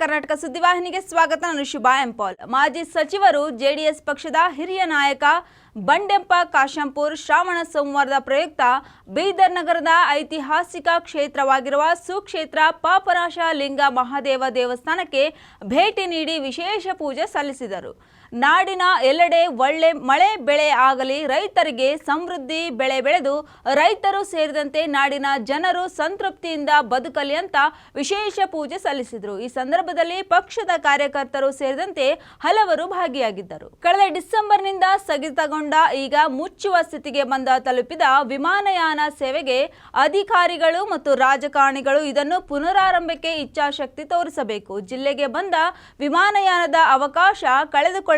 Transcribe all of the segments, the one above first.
ಕರ್ನಾಟಕ ಸುದ್ದಿವಾಹಿನಿಗೆ ಸ್ವಾಗತ. ನಾನು ಶುಭಾ ಎಂಪಾಲ್ ಮಾಜಿ ಸಚಿವರು ಜೆಡಿಎಸ್ ಪಕ್ಷದ ಹಿರಿಯ ನಾಯಕ ಬಂಡೆಂಪ ಕಾಶಂಪುರ್ ಶ್ರಾವಣ ಸೋಮವಾರದ ಪ್ರಯುಕ್ತ ಬೀದರ್ ನಗರದ ಐತಿಹಾಸಿಕ ಕ್ಷೇತ್ರವಾಗಿರುವ ಸುಕ್ಷೇತ್ರ ಪಾಪರಾಶ ಲಿಂಗ ಮಹಾದೇವ ದೇವಸ್ಥಾನಕ್ಕೆ ಭೇಟಿ ನೀಡಿ ವಿಶೇಷ ಪೂಜೆ ಸಲ್ಲಿಸಿದರು. ನಾಡಿನ ಎಲ್ಲೆಡೆ ಒಳ್ಳೆ ಮಳೆ ಬೆಳೆ ಆಗಲಿ, ರೈತರಿಗೆ ಸಮೃದ್ಧಿ ಬೆಳೆ ಬೆಳೆದು ರೈತರು ಸೇರಿದಂತೆ ನಾಡಿನ ಜನರು ಸಂತೃಪ್ತಿಯಿಂದ ಬದುಕಲಿ ಅಂತ ವಿಶೇಷ ಪೂಜೆ ಸಲ್ಲಿಸಿದರು. ಈ ಸಂದರ್ಭದಲ್ಲಿ ಪಕ್ಷದ ಕಾರ್ಯಕರ್ತರು ಸೇರಿದಂತೆ ಹಲವರು ಭಾಗಿಯಾಗಿದ್ದರು. ಕಳೆದ ಡಿಸೆಂಬರ್ನಿಂದ ಸ್ಥಗಿತಗೊಂಡ ಈಗ ಮುಚ್ಚುವ ಸ್ಥಿತಿಗೆ ಬಂದ ತಲುಪಿದ ವಿಮಾನಯಾನ ಸೇವೆಗೆ ಅಧಿಕಾರಿಗಳು ಮತ್ತು ರಾಜಕಾರಣಿಗಳು ಇದನ್ನು ಪುನರಾರಂಭಕ್ಕೆ ಇಚ್ಛಾಶಕ್ತಿ ತೋರಿಸಬೇಕು. ಜಿಲ್ಲೆಗೆ ಬಂದ ವಿಮಾನಯಾನದ ಅವಕಾಶ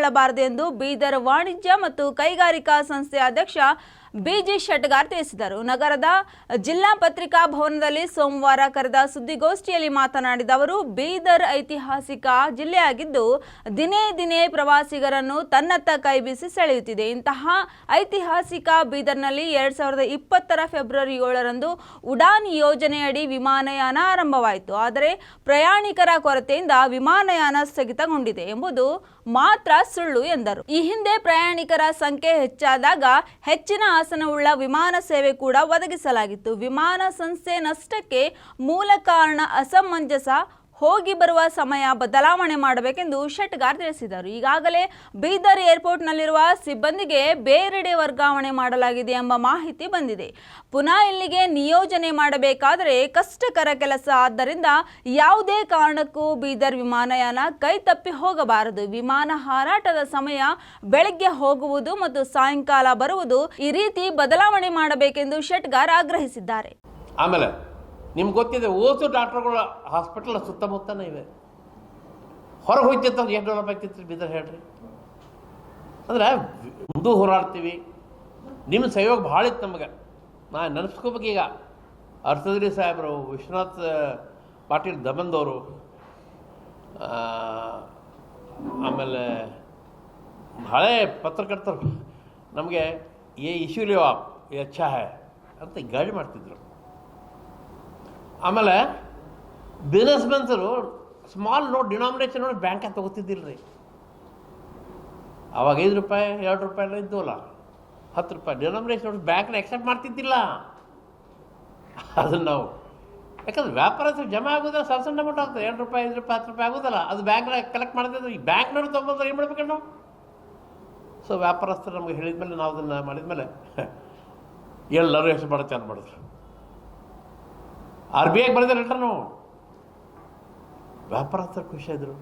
ಕಳೆದುಕೊಳ್ಳಬಾರದು ಎಂದು ಬೀದರ್ ವಾಣಿಜ್ಯ ಮತ್ತು ಕೈಗಾರಿಕಾ ಸಂಸ್ಥೆ ಅಧ್ಯಕ್ಷ ಬಿಜಿ ಶೆಟ್ಗಾರ್ ತಿಳಿಸಿದರು. ನಗರದ ಜಿಲ್ಲಾ ಪತ್ರಿಕಾ ಭವನದಲ್ಲಿ ಸೋಮವಾರ ಕರೆದ ಸುದ್ದಿಗೋಷ್ಠಿಯಲ್ಲಿ ಮಾತನಾಡಿದ ಅವರು, ಬೀದರ್ ಐತಿಹಾಸಿಕ ಜಿಲ್ಲೆಯಾಗಿದ್ದು ದಿನೇ ದಿನೇ ಪ್ರವಾಸಿಗರನ್ನು ತನ್ನತ್ತ ಕೈಬೀಸಿ ಸೆಳೆಯುತ್ತಿದೆ. ಇಂತಹ ಐತಿಹಾಸಿಕ ಬೀದರ್ನಲ್ಲಿ ಎರಡ್ ಸಾವಿರದ ಇಪ್ಪತ್ತರ ಫೆಬ್ರವರಿ ಏಳರಂದು ಉಡಾನ್ ಯೋಜನೆಯಡಿ ವಿಮಾನಯಾನ ಆರಂಭವಾಯಿತು. ಆದರೆ ಪ್ರಯಾಣಿಕರ ಕೊರತೆಯಿಂದ ವಿಮಾನಯಾನ ಸ್ಥಗಿತಗೊಂಡಿದೆ ಎಂಬುದು ಮಾತ್ರ ಸುಳ್ಳು ಎಂದರು. ಈ ಹಿಂದೆ ಪ್ರಯಾಣಿಕರ ಸಂಖ್ಯೆ ಹೆಚ್ಚಾದಾಗ ಹೆಚ್ಚಿನ ಆಸನವುಳ್ಳ ವಿಮಾನ ಸೇವೆ ಕೂಡ ಒದಗಿಸಲಾಗಿತ್ತು. ವಿಮಾನ ಸಂಸ್ಥೆ ನಷ್ಟಕ್ಕೆ ಮೂಲ ಕಾರಣ ಅಸಮಂಜಸ ಹೋಗಿ ಬರುವ ಸಮಯ ಬದಲಾವಣೆ ಮಾಡಬೇಕೆಂದು ಶೆಟ್ಗಾರ್ ತಿಳಿಸಿದರು. ಈಗಾಗಲೇ ಬೀದರ್ ಏರ್ಪೋರ್ಟ್ನಲ್ಲಿರುವ ಸಿಬ್ಬಂದಿಗೆ ಬೇರೆಡೆ ವರ್ಗಾವಣೆ ಮಾಡಲಾಗಿದೆ ಎಂಬ ಮಾಹಿತಿ ಬಂದಿದೆ. ಪುನಃ ಇಲ್ಲಿಗೆ ನಿಯೋಜನೆ ಮಾಡಬೇಕಾದರೆ ಕಷ್ಟಕರ ಕೆಲಸ. ಆದ್ದರಿಂದ ಯಾವುದೇ ಕಾರಣಕ್ಕೂ ಬೀದರ್ ವಿಮಾನಯಾನ ಕೈ ತಪ್ಪಿ ಹೋಗಬಾರದು. ವಿಮಾನ ಹಾರಾಟದ ಸಮಯ ಬೆಳಗ್ಗೆ ಹೋಗುವುದು ಮತ್ತು ಸಾಯಂಕಾಲ ಬರುವುದು ಈ ರೀತಿ ಬದಲಾವಣೆ ಮಾಡಬೇಕೆಂದು ಶೆಟ್ಗಾರ್ ಆಗ್ರಹಿಸಿದ್ದಾರೆ. ಆಮೇಲೆ ನಿಮ್ಗೆ ಗೊತ್ತಿದೆ, ಓಸು ಡಾಕ್ಟ್ರುಗಳ ಹಾಸ್ಪಿಟಲ್ ಸುತ್ತಮುತ್ತನೇ ಇವೆ. ಹೊರಗೆ ಹೋಯ್ತಿತ್ತು ಅಂದ್ರೆ ಎಷ್ಟು ಡೆವಲಪ್ ಆಗ್ತಿತ್ತು ಬಿದ್ದರೆ ಹೇಳ್ರಿ. ಅಂದ್ರೆ ಮುಂದೂ ಹೋರಾಡ್ತೀವಿ. ನಿಮ್ಮ ಸಹಯೋಗ ಭಾಳ ಇತ್ತು ನಮಗೆ. ನಾ ನೆನಸ್ಕೋಬೇಕು ಈಗ. ಅರ್ಥದ್ರಿ ಸಾಹೇಬರು, ವಿಶ್ವನಾಥ್ ಪಾಟೀಲ್ ದಮನ್ದವರು ಆಮೇಲೆ ಹಳೆ ಪತ್ರಕರ್ತರು. ನಮಗೆ, ಏ, ಇಶ್ಯೂ ಲಿವ್ ಹೇ ಹೈ ಅಂತ ಗೈಡ್ ಮಾಡ್ತಿದ್ರು. ಆಮೇಲೆ ಬಿಸ್ನೆಸ್ ಮೆನ್ಸರು ಸ್ಮಾಲ್ ನೋಟ್ ಡಿನಾಮಿನೇಷನ್ ನೋಡಿ ಬ್ಯಾಂಕಾಗ ತೊಗೋತಿದ್ದಿಲ್ಲ ರೀ ಅವಾಗ ಐದು ರೂಪಾಯಿ, ಎರಡು ರೂಪಾಯಿ ಎಲ್ಲ ಇದ್ದವಲ್ಲ, ಹತ್ತು ರೂಪಾಯಿ ಡಿನಾಮಿನೇಷನ್ ನೋಡಿ ಬ್ಯಾಂಕ್ನ ಎಕ್ಸೆಪ್ಟ್ ಮಾಡ್ತಿದ್ದಿಲ್ಲ. ಅದನ್ನು ನಾವು. ಯಾಕಂದ್ರೆ ವ್ಯಾಪಾರಸ್ಥರು ಜಮಾ ಆಗೋದಿಲ್ಲ ಸಣ್ಣ ಸಣ್ಣ ಅಮೌಂಟ್ ಆಗ್ತದೆ. ಎರಡು ರೂಪಾಯಿ, ಐದು ರೂಪಾಯಿ, ಹತ್ತು ರೂಪಾಯಿ ಆಗೋದಲ್ಲ, ಅದು ಬ್ಯಾಂಕ್ನ ಕಲೆಕ್ಟ್ ಮಾಡಿದ್ರೆ ಈ ಬ್ಯಾಂಕ್ನವ್ರು ತೊಗೊಂಡ್ರೆ ಏನು ಮಾಡ್ಬೇಕು ನಾವು? ಸೊ ವ್ಯಾಪಾರಸ್ಥರು ನಮಗೆ ಹೇಳಿದ್ಮೇಲೆ ನಾವು ಅದನ್ನು ಮಾಡಿದ್ಮೇಲೆ ಎಲ್ಲರೂ ಯೋಚನೆ ಮಾಡೋದು ಚಾಲು ಮಾಡಿದ್ರು. ಆರ್ ಬಿ ಐಗೆ ಬರೆದ ಲೆಟರ್ ನಾವು. ವ್ಯಾಪಾರಸ್ಥರು ಖುಷಿಯಾದರು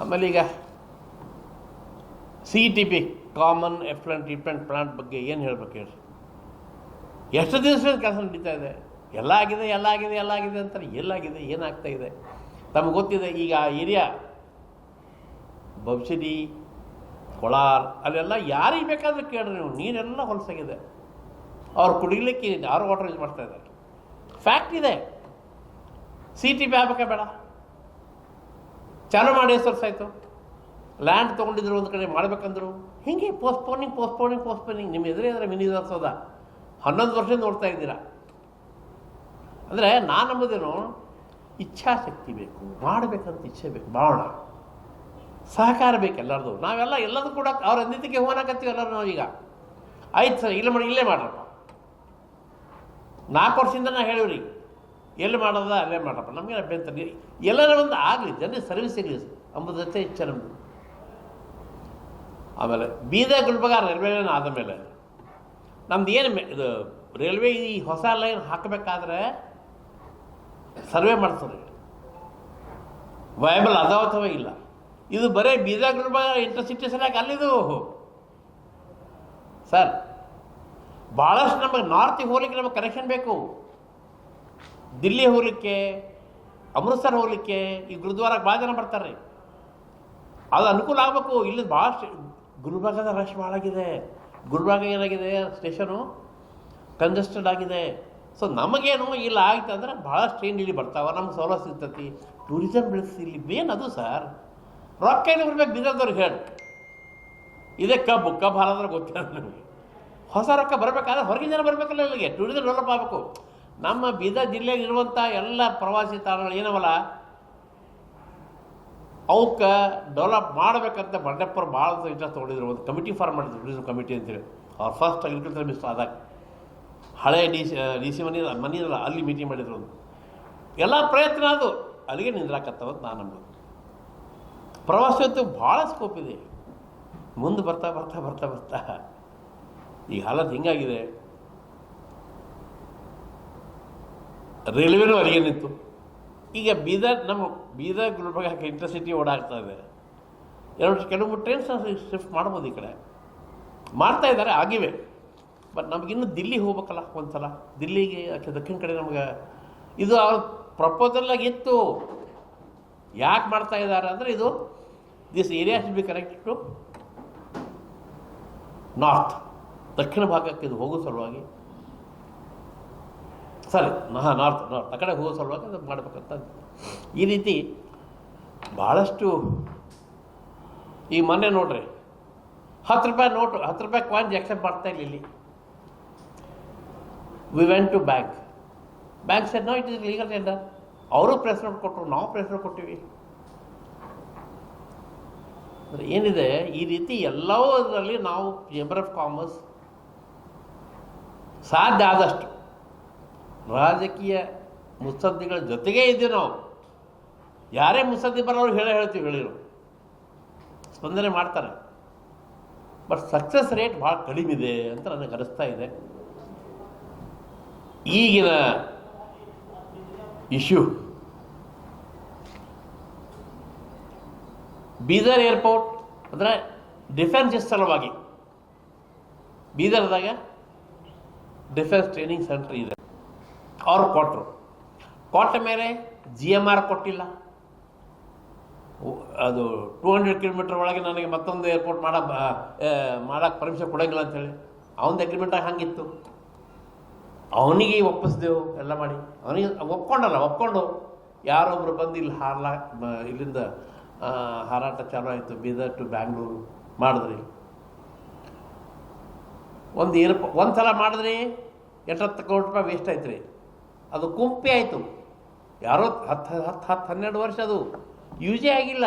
ಆಮೇಲೆ ಈಗ C T P common effluent treatment plant ಬಗ್ಗೆ ಏನು ಹೇಳ್ಬೇಕು ಹೇಳಿ ಎಷ್ಟು ದಿವಸ ಕೆಲಸ ನಡೀತಾ ಇದೆ? ಎಲ್ಲ ಆಗಿದೆ ಎಲ್ಲ ಆಗಿದೆ ಎಲ್ಲ ಆಗಿದೆ ಅಂತಾರೆ. ಎಲ್ಲಾಗಿದೆ ಏನಾಗ್ತಾ ಇದೆ? ತಮಗೆ ಗೊತ್ತಿದೆ, ಈಗ ಆ ಏರಿಯಾ, ಬಬ್ಸಿಡಿ ಕೊಳಾರ್ ಅಲ್ಲೆಲ್ಲ ಯಾರಿಗೆ ಬೇಕಾದರೂ ಕೇಳಿರಿ ನೀವು. ನೀರೆಲ್ಲ ಹೊಲಸಾಗಿದೆ. ಅವ್ರು ಕುಡಿಲಿಕ್ಕೆ ಯಾರು ವಾಟರ್ ಯೂಸ್ ಮಾಡ್ತಾ ಇದ್ದಾರೆ. ಫ್ಯಾಕ್ಟ್ ಇದೆ. ಸಿ ಟಿ ಪಿ ಬೇಡ. ಚಾಲು ಮಾಡಿ ಎಷ್ಟು ವರ್ಷ ಆಯಿತು? ಲ್ಯಾಂಡ್ ತೊಗೊಂಡಿದ್ರು ಒಂದು ಕಡೆ ಮಾಡಬೇಕಂದ್ರು. ಹಿಂಗೆ ಪೋಸ್ಟ್ಪೋನಿಂಗ್ ಪೋಸ್ಟ್ಪೋನಿಂಗ್ ಪೋಸ್ಟ್ಪೋನಿಂಗ್ ನಿಮ್ಮ ಎದುರೇ ಅಂದರೆ ಮಿನಿ ವಿಧಾನಸೌಧ ಹನ್ನೊಂದು ವರ್ಷದಿಂದ ನೋಡ್ತಾ ಇದ್ದೀರಾ. ಅಂದರೆ ನಾನು ನಂಬೋದೇನು? ಇಚ್ಛಾಶಕ್ತಿ ಬೇಕು, ಮಾಡಬೇಕಂತ ಇಚ್ಛೆ ಬೇಕು ಮಾಡೋಣ ಸಹಕಾರ ಬೇಕು ಎಲ್ಲರದು. ನಾವೆಲ್ಲ ಎಲ್ಲದೂ ಕೂಡ ಅವ್ರ ಅಂದಿದ್ದಕ್ಕೆ ಹೋಗಣಕತ್ತೀವಿ ಎಲ್ಲರೂ ನಾವೀಗ. ಆಯ್ತು ಸರ್, ಇಲ್ಲ ಮಾಡಿ, ಇಲ್ಲೇ ಮಾಡ್ರಪ್ಪ. ನಾಲ್ಕು ವರ್ಷದಿಂದ ನಾ ಹೇಳಿವ್ರಿ, ಎಲ್ಲಿ ಮಾಡೋದ ಅಲ್ಲೇ ಮಾಡಪ್ಪ ನಮಗೆ ಅಭ್ಯಂತರ ಎಲ್ಲರ ಒಂದು ಆಗಲಿ ಜನರಿಗೆ ಸರ್ವಿಸ್ ಸಿಗಲಿ ಅಂಬುದಷ್ಟೇ ಇಚ್ಛೆ ನಮ್ಮದು ಆಮೇಲೆ ಬೀದರ್ ಗುಲ್ಬರ್ಗ ರೈಲ್ವೆ ಲೈನ್ ಆದ ಮೇಲೆ, ನಮ್ದು ಏನು ಇದು ರೈಲ್ವೆ ಈ ಹೊಸ ಲೈನ್ ಹಾಕಬೇಕಾದ್ರೆ ಸರ್ವೆ ಮಾಡ್ತಾರೆ ವಯಬಲ್ ಅದಾವ ಅಥವಾ ಇಲ್ಲ? ಇದು ಬರೀ ಬೀದರ್ ಗುಲ್ಬರ್ಗ ಇಂಟರ್ಸಿಟಿ ಸರಿಯಾಗಿ ಅಲ್ಲಿದು. ಸರ್ ಭಾಳಷ್ಟು ನಮಗೆ ನಾರ್ತಿಗೆ ಹೋಗ್ಲಿಕ್ಕೆ ನಮಗೆ ಕನೆಕ್ಷನ್ ಬೇಕು. ದಿಲ್ಲಿ ಹೋಗ್ಲಿಕ್ಕೆ ಅಮೃತ್ಸರ್ ಹೋಗ್ಲಿಕ್ಕೆ ಈ ಗುರುದ್ವಾರಕ್ಕೆ ಭಾಳ ಜನ ಬರ್ತಾರೆ. ಅದು ಅನುಕೂಲ ಆಗಬೇಕು. ಇಲ್ಲಿ ಭಾಳಷ್ಟು ಗುಲ್ಬರ್ಗದ ರಶ್ ಭಾಳ ಆಗಿದೆ. ಗುಲ್ಬರ್ಗ ಏನಾಗಿದೆ? ಸ್ಟೇಷನು ಕಂಜೆಸ್ಟೆಡ್ ಆಗಿದೆ. ಸೊ ನಮಗೇನು ಇಲ್ಲಿ ಆಯ್ತು ಅಂದ್ರೆ ಭಾಳಷ್ಟು ಟ್ರೈನ್ ಇಲ್ಲಿ ಬರ್ತಾವೆ? ನಮ್ಗೆ ಸೌಲಭ್ಯ ಸಿಗ್ತತಿ. ಟೂರಿಸಮ್ ಬೆಳೆಸಿ ಇಲ್ಲಿ ಮೇನ್ ಅದು ಸರ್ ರೊಕ್ಕ ಏನು ಬರ್ಬೇಕು? ಬೀದರ್ದವ್ರಿಗೆ ಹೇಳಿ. ಇದೇ ಕಬ್ಬು. ಕಬ್ಬು ಹಾಲಾದ್ರೆ ಗೊತ್ತಿಲ್ಲ ನನಗೆ ಹೊಸ ರೊಕ್ಕ ಬರಬೇಕಾದ್ರೆ ಹೊರಗಿನ ಜನ ಬರಬೇಕಲ್ಲ ಇಲ್ಲಿಗೆ. ಟೂರಿಸಮ್ ಡೆವಲಪ್ ಆಗಬೇಕು. ನಮ್ಮ ಬೀದರ್ ಜಿಲ್ಲೆಯಲ್ಲಿ ಇರುವಂಥ ಎಲ್ಲ ಪ್ರವಾಸಿ ತಾಣಗಳು ಏನವಲ್ಲ? ಅವಕ್ಕೆ ಡೆವಲಪ್ ಮಾಡಬೇಕಂತ ಬಂಡೆಪ್ಪರು ಭಾಳ ಇಂಟ್ರೆಸ್ಟ್ ತೊಗೊಂಡಿದ್ರು. ಒಂದು ಕಮಿಟಿ ಫಾರ್ಮ್ ಮಾಡಿದ್ರು ಟೂರಿಸಂ ಕಮಿಟಿ ಅಂತೇಳಿ ಅವ್ರು ಫಸ್ಟ್ ಅಗ್ರಿಕಲ್ಚರ್ ಮಿನಿಸ್ಟರ್ ಆದಾಗ. ಹಳೆ ಡಿ ಸಿ ಡಿ ಸಿ ಮನೆ ಮನೆಯಲ್ಲ ಅಲ್ಲಿ ಮೀಟಿಂಗ್ ಮಾಡಿದ್ರು ಒಂದು ಎಲ್ಲ ಪ್ರಯತ್ನ ಅದು. ಅಲ್ಲಿಗೆ ನಿಂದ್ರಾಕತ್ತವ ಅಂತ ನಾನು ನಂಬೋದು. ಪ್ರವಾಸೋದ್ಯಮ ಭಾಳ ಸ್ಕೋಪ್ ಇದೆ. ಮುಂದೆ ಬರ್ತಾ ಬರ್ತಾ ಬರ್ತಾ ಬರ್ತಾ. ಈ ಹಾಲತ್ ಹಿಂಗಾಗಿದೆ. ರೈಲ್ವೆನೂ ಅಲ್ಲಿಗೆ ನಿಂತು. ಈಗ ಬೀದರ್, ನಮ್ಮ ಬೀದರ್ ಗುಲ್ಬರ್ಗಕ್ಕೆ ಇಂಟರ್ಸಿಟಿ ಓಡಾಡ್ತಾ ಇದೆ. ಎರಡು ಕೆಲವು ಟ್ರೈನ್ಸ್ ಶಿಫ್ಟ್ ಮಾಡ್ಬೋದು ಈ ಕಡೆ. ಮಾಡ್ತಾ ಇದ್ದಾರೆ, ಆಗಿವೆ. ಬಟ್ ನಮಗಿನ್ನೂ ದಿಲ್ಲಿ ಹೋಗ್ಬೇಕಲ್ಲ ಒಂದು ಸಲ ದಿಲ್ಲಿಗೆ ಯಾಕೆ ದಕ್ಷಿಣ ಕಡೆ ನಮಗೆ ಇದು ಅವ್ರ ಪ್ರಪೋಸಲ್ ಇತ್ತು ಯಾಕೆ ಮಾಡ್ತಾ ಇದ್ದಾರೆ ಅಂದರೆ ಇದು this area should be connected to north ದಕ್ಷಿಣ ಭಾಗಕ್ಕೆ ಇದು ಹೋಗೋ ಸಲುವಾಗಿ ಸರಿ ಮಹಾ ನಾರ್ತ್ ನಾರ್ತ್, ಆ ಕಡೆ ಹೋಗೋ ಸಲುವಾಗಿ ಅದು ಮಾಡಬೇಕಂತ ಈ ರೀತಿ ಭಾಳಷ್ಟು ಈ ಮೊನ್ನೆ ನೋಡ್ರಿ, ಹತ್ತು ರೂಪಾಯಿ ನೋಟು, ಹತ್ತು ರೂಪಾಯಿ ಕಾಯಿನ್ಸ್ ಎಕ್ಸೆಪ್ಟ್ ಮಾಡ್ತಾ ಇಲ್ಲ ಇಲ್ಲಿ. We went to bank bank said no it is legal tender ಅವರು ಪ್ರೆಸ್ ನೋಟ್ ಕೊಟ್ಟರು, ನಾವು ಪ್ರೆಸ್ ನೋಟ್ ಕೊಟ್ಟಿವಿ. ಏನಿದೆ, ಈ ರೀತಿ ಎಲ್ಲದರಲ್ಲಿ ನಾವು ಚೇಂಬರ್ ಆಫ್ ಕಾಮರ್ಸ್ ಸಾಧ್ಯ ಆದಷ್ಟು. ರಾಜಕೀಯ ಮುತ್ಸದ್ದಿಗಳ ಜೊತೆಗೇ ಇದ್ದೀವಿ ನಾವು. ಯಾರೇ ಮುತ್ಸದ್ದಿ ಬರೋರು ಹೇಳ ಹೇಳ್ತೀವಿ, ಹೇಳಿರು. ಸ್ಪಂದನೆ ಮಾಡ್ತಾರೆ. ಬಟ್ ಸಕ್ಸಸ್ ರೇಟ್ ಭಾಳ ಕಡಿಮೆ ಇದೆ ಅಂತ ನನಗೆ ಅನಿಸ್ತಾ ಇದೆ. ಈಗಿನ ಇಶ್ಯೂ ಬೀದರ್ ಏರ್ಪೋರ್ಟ್ ಅಂದರೆ ಡಿಫೆನ್ಸ್ ಸಲುವಾಗಿ. ಬೀದರ್ದಾಗ ಡಿಫೆನ್ಸ್ ಟ್ರೈನಿಂಗ್ ಸೆಂಟರ್ ಇದೆ. ಅವ್ರು ಕೊಟ್ಟರು ಕೊಟ್ಟ ಮೇಲೆ ಜಿ ಎಂ ಆರ್ ಕೊಟ್ಟಿಲ್ಲ. ಅದು ಟೂ ಹಂಡ್ರೆಡ್ ಕಿಲೋಮೀಟರ್ ಒಳಗೆ ನನಗೆ ಮತ್ತೊಂದು ಏರ್ಪೋರ್ಟ್ ಮಾಡ ಮಾಡೋಕ್ಕೆ ಪರ್ಮಿಷನ್ ಕೊಡೋಂಗಿಲ್ಲ ಅಂತೇಳಿ ಅವನದು ಅಗ್ರಿಮೆಂಟಾಗಿ ಹಂಗಿತ್ತು. ಅವನಿಗೆ ಒಪ್ಪಿಸ್ದೆವು, ಎಲ್ಲ ಮಾಡಿ. ಅವನಿಗೆ ಒಪ್ಕೊಂಡಲ್ಲ, ಒಪ್ಕೊಂಡು. ಯಾರೊಬ್ಬರು ಬಂದು ಇಲ್ಲಿ ಹಾರ್ಲಾ ಇಲ್ಲಿಂದ ಹಾರಾಟ ಚಾಲೂ ಆಯಿತು, ಬೀದರ್ ಟು ಬ್ಯಾಂಗ್ಳೂರು ಮಾಡಿದ್ರಿ. ಒಂದು ಏರ್ಪ ಒಂದು ಸಲ ಮಾಡಿದ್ರಿ ಎಷ್ಟತ್ತು ಕೋಟಿ ರೂಪಾಯಿ ವೇಸ್ಟ್ ಆಯ್ತು ರೀ ಅದು ಕುಂಪೆ ಆಯಿತು. ಯಾರೋ ಹತ್ತು ಹತ್ತು ಹತ್ತು ಹನ್ನೆರಡು ವರ್ಷ ಅದು. ಯೂಸೇ ಆಗಿಲ್ಲ.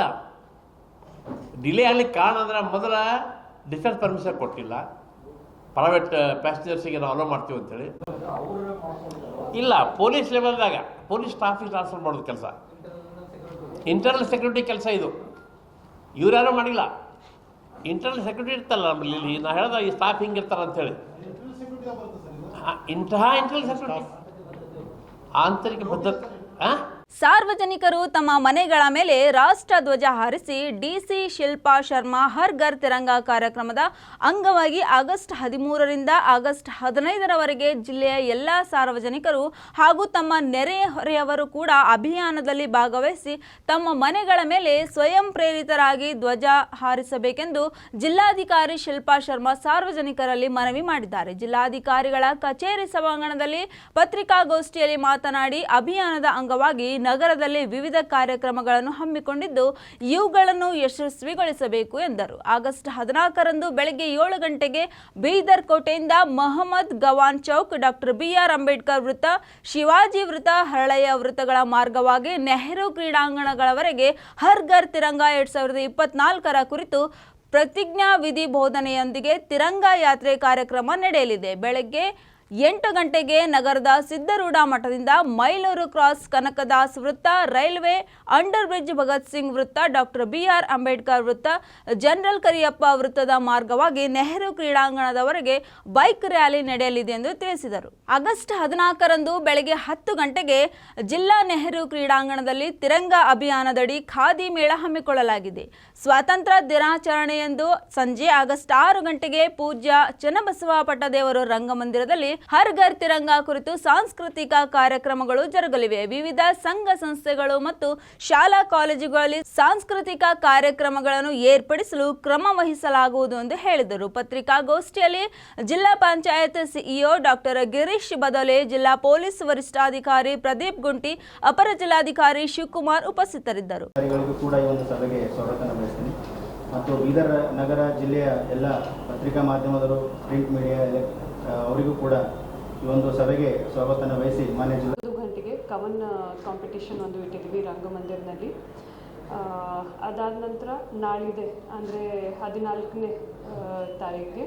ಡಿಲೇ ಆಗ್ಲಿಕ್ಕೆ ಕಾರಣ ಅಂದ್ರೆ ಮೊದಲ ಡಿಫೆನ್ಸ್ ಪರ್ಮಿಷನ್ ಕೊಟ್ಟಿಲ್ಲ. ಪ್ರೈವೇಟ್ ಪ್ಯಾಸೆಂಜರ್ಸಿಗೆ ನಾವು ಅಲೋ ಮಾಡ್ತೀವಿ ಅಂತೇಳಿ. ಇಲ್ಲ ಪೊಲೀಸ್ ಲೆವೆಲ್ದಾಗ ಪೊಲೀಸ್ ಸ್ಟಾಫಿಗೆ ಟ್ರಾನ್ಸ್ಫರ್ ಮಾಡೋದು ಕೆಲಸ. ಇಂಟರ್ನಲ್ ಸೆಕ್ಯೂರಿಟಿ ಕೆಲಸ ಇದು. ಇವರ್ಯಾರು ಮಾಡಿಲ್ಲ. ಇಂಟರ್ನಲ್ ಸೆಕ್ಯೂರಿಟಿ ಇರ್ತಲ್ಲ ನಮ್ಮಲ್ಲಿ ಇಲ್ಲಿ. ನಾ ಹೇಳ್ದ ಈ ಸ್ಟಾಫ್ ಹಿಂಗಿರ್ತಾರೆ ಅಂತೇಳಿ ಹೇಳಿ. ಇಂತಹ ಇಂಟರ್ನಲ್ ಸೆಕ್ಯೂರಿಟಿ ಆಂತರಿಕ ಭದ್ರತೆ. ಹಾಂ ಸಾರ್ವಜನಿಕರು ತಮ್ಮ ಮನೆಗಳ ಮೇಲೆ ರಾಷ್ಟ್ರ ಧ್ವಜ ಹಾರಿಸಿ ಡಿಸಿ ಶಿಲ್ಪಾ ಶರ್ಮಾ ಹರ್ ಘರ್ ತಿರಂಗ ಕಾರ್ಯಕ್ರಮದ ಅಂಗವಾಗಿ ಆಗಸ್ಟ್ ಹದಿಮೂರರಿಂದ ಆಗಸ್ಟ್ ಹದಿನೈದರವರೆಗೆ ಜಿಲ್ಲೆಯ ಎಲ್ಲ ಸಾರ್ವಜನಿಕರು ಹಾಗೂ ತಮ್ಮ ನೆರೆಹೊರೆಯವರು ಕೂಡ ಅಭಿಯಾನದಲ್ಲಿ ಭಾಗವಹಿಸಿ ತಮ್ಮ ಮನೆಗಳ ಮೇಲೆ ಸ್ವಯಂ ಪ್ರೇರಿತರಾಗಿ ಧ್ವಜ ಹಾರಿಸಬೇಕೆಂದು ಜಿಲ್ಲಾಧಿಕಾರಿ ಶಿಲ್ಪಾ ಶರ್ಮಾ ಸಾರ್ವಜನಿಕರಲ್ಲಿ ಮನವಿ ಮಾಡಿದ್ದಾರೆ. ಜಿಲ್ಲಾಧಿಕಾರಿಗಳ ಕಚೇರಿ ಸಭಾಂಗಣದಲ್ಲಿ ಪತ್ರಿಕಾಗೋಷ್ಠಿಯಲ್ಲಿ ಮಾತನಾಡಿ, ಅಭಿಯಾನದ ಅಂಗವಾಗಿ ನಗರದಲ್ಲಿ ವಿವಿಧ ಕಾರ್ಯಕ್ರಮಗಳನ್ನು ಹಮ್ಮಿಕೊಂಡಿದ್ದು ಇವುಗಳನ್ನು ಯಶಸ್ವಿಗೊಳಿಸಬೇಕು ಎಂದರು. ಆಗಸ್ಟ್ ಹದಿನಾಲ್ಕರಂದು ಬೆಳಗ್ಗೆ ಏಳು ಗಂಟೆಗೆ ಬೀದರ್ ಕೋಟೆಯಿಂದ ಮೊಹಮ್ಮದ್ ಗವಾನ್ ಚೌಕ್, ಡಾಕ್ಟರ್ ಬಿಆರ್ ಅಂಬೇಡ್ಕರ್ ವೃತ್ತ, ಶಿವಾಜಿ ವೃತ್ತ ಹರಳೆಯ ವೃತ್ತಗಳ ಮಾರ್ಗವಾಗಿ ನೆಹರು ಕ್ರೀಡಾಂಗಣಗಳವರೆಗೆ ಹರ್ ಘರ್ ತಿರಂಗ ಎರಡ್ ಸಾವಿರದ ಇಪ್ಪತ್ನಾಲ್ಕರ ಕುರಿತು ಪ್ರತಿಜ್ಞಾ ವಿಧಿ ಬೋಧನೆಯೊಂದಿಗೆ ತಿರಂಗ ಯಾತ್ರೆ ಕಾರ್ಯಕ್ರಮ ನಡೆಯಲಿದೆ. ಬೆಳಗ್ಗೆ ಎಂಟು ಗಂಟೆಗೆ ನಗರದ ಸಿದ್ದರೂಢ ಮಠದಿಂದ ಮೈಲೂರು ಕ್ರಾಸ್ ಕನಕದಾಸ್ ವೃತ್ತ, railway under bridge Bhagat Singh ವೃತ್ತ, ಡಾಕ್ಟರ್ ಬಿಆರ್ ಅಂಬೇಡ್ಕರ್ ವೃತ್ತ, ಜನರಲ್ ಕರಿಯಪ್ಪ ವೃತ್ತದ ಮಾರ್ಗವಾಗಿ ನೆಹರು ಕ್ರೀಡಾಂಗಣದವರೆಗೆ ಬೈಕ್ ರ್ಯಾಲಿ ನಡೆಯಲಿದೆ ಎಂದು ತಿಳಿಸಿದರು. ಆಗಸ್ಟ್ ಹದಿನಾಲ್ಕರಂದು ಬೆಳಗ್ಗೆ ಹತ್ತು ಗಂಟೆಗೆ ಜಿಲ್ಲಾ ನೆಹರು ಕ್ರೀಡಾಂಗಣದಲ್ಲಿ ತಿರಂಗ ಅಭಿಯಾನದಡಿ ಖಾದಿ ಮೇಳ ಹಮ್ಮಿಕೊಳ್ಳಲಾಗಿದೆ. ಸ್ವಾತಂತ್ರ್ಯ ದಿನಾಚರಣೆಯಂದು ಸಂಜೆ ಆಗಸ್ಟ್ ಆರು ಗಂಟೆಗೆ ಪೂಜ್ಯ ಚನ್ನಬಸವ ಪಟ್ಟದೇವರು ರಂಗಮಂದಿರದಲ್ಲಿ ಹರ್ ಘರ್ ತಿರಂಗ ಕುರಿತು ಸಾಂಸ್ಕೃತಿಕ ಕಾರ್ಯಕ್ರಮಗಳು ಜರುಗಲಿವೆ. ವಿವಿಧ ಸಂಘ ಸಂಸ್ಥೆಗಳು ಮತ್ತು ಶಾಲಾ ಕಾಲೇಜುಗಳಲ್ಲಿ ಸಾಂಸ್ಕೃತಿಕ ಕಾರ್ಯಕ್ರಮಗಳನ್ನು ಏರ್ಪಡಿಸಲು ಕ್ರಮ ವಹಿಸಲಾಗುವುದು ಎಂದು ಹೇಳಿದರು. ಪತ್ರಿಕಾಗೋಷ್ಠಿಯಲ್ಲಿ ಜಿಲ್ಲಾ ಪಂಚಾಯತ್ ಸಿಇಒ ಡಾಕ್ಟರ್ ಗಿರೀಶ್ ಬದೋಲೆ, ಜಿಲ್ಲಾ ಪೊಲೀಸ್ ವರಿಷ್ಠಾಧಿಕಾರಿ ಪ್ರದೀಪ್ ಗುಂಟಿ, ಅಪರ ಜಿಲ್ಲಾಧಿಕಾರಿ ಶಿವಕುಮಾರ್ ಉಪಸ್ಥಿತರಿದ್ದರು. ಮತ್ತು ಬೀದರ್ ನಗರ ಜಿಲ್ಲೆಯ ಎಲ್ಲ ಪತ್ರಿಕಾ ಮಾಧ್ಯಮದವರು ಪ್ರಿಂಟ್ ಮೀಡಿಯಾ ಅವರಿಗೂ ಕೂಡ ಈ ಒಂದು ಸಭೆಗೆ ಸ್ವಾಗತನ ವಹಿಸಿ ಮಾನ್ಯ ಜಿಲ್ಲಾ ಗಂಟೆಗೆ ಕವನ್ ಕಾಂಪಿಟೇಷನ್ ಒಂದು ಇಟ್ಟಿದ್ವಿ ರಂಗಮಂದಿರದಲ್ಲಿ ಅದಾದ ನಂತರ ನಾಳಿದೆ, ಅಂದರೆ ಹದಿನಾಲ್ಕನೇ ತಾರೀಕಿಗೆ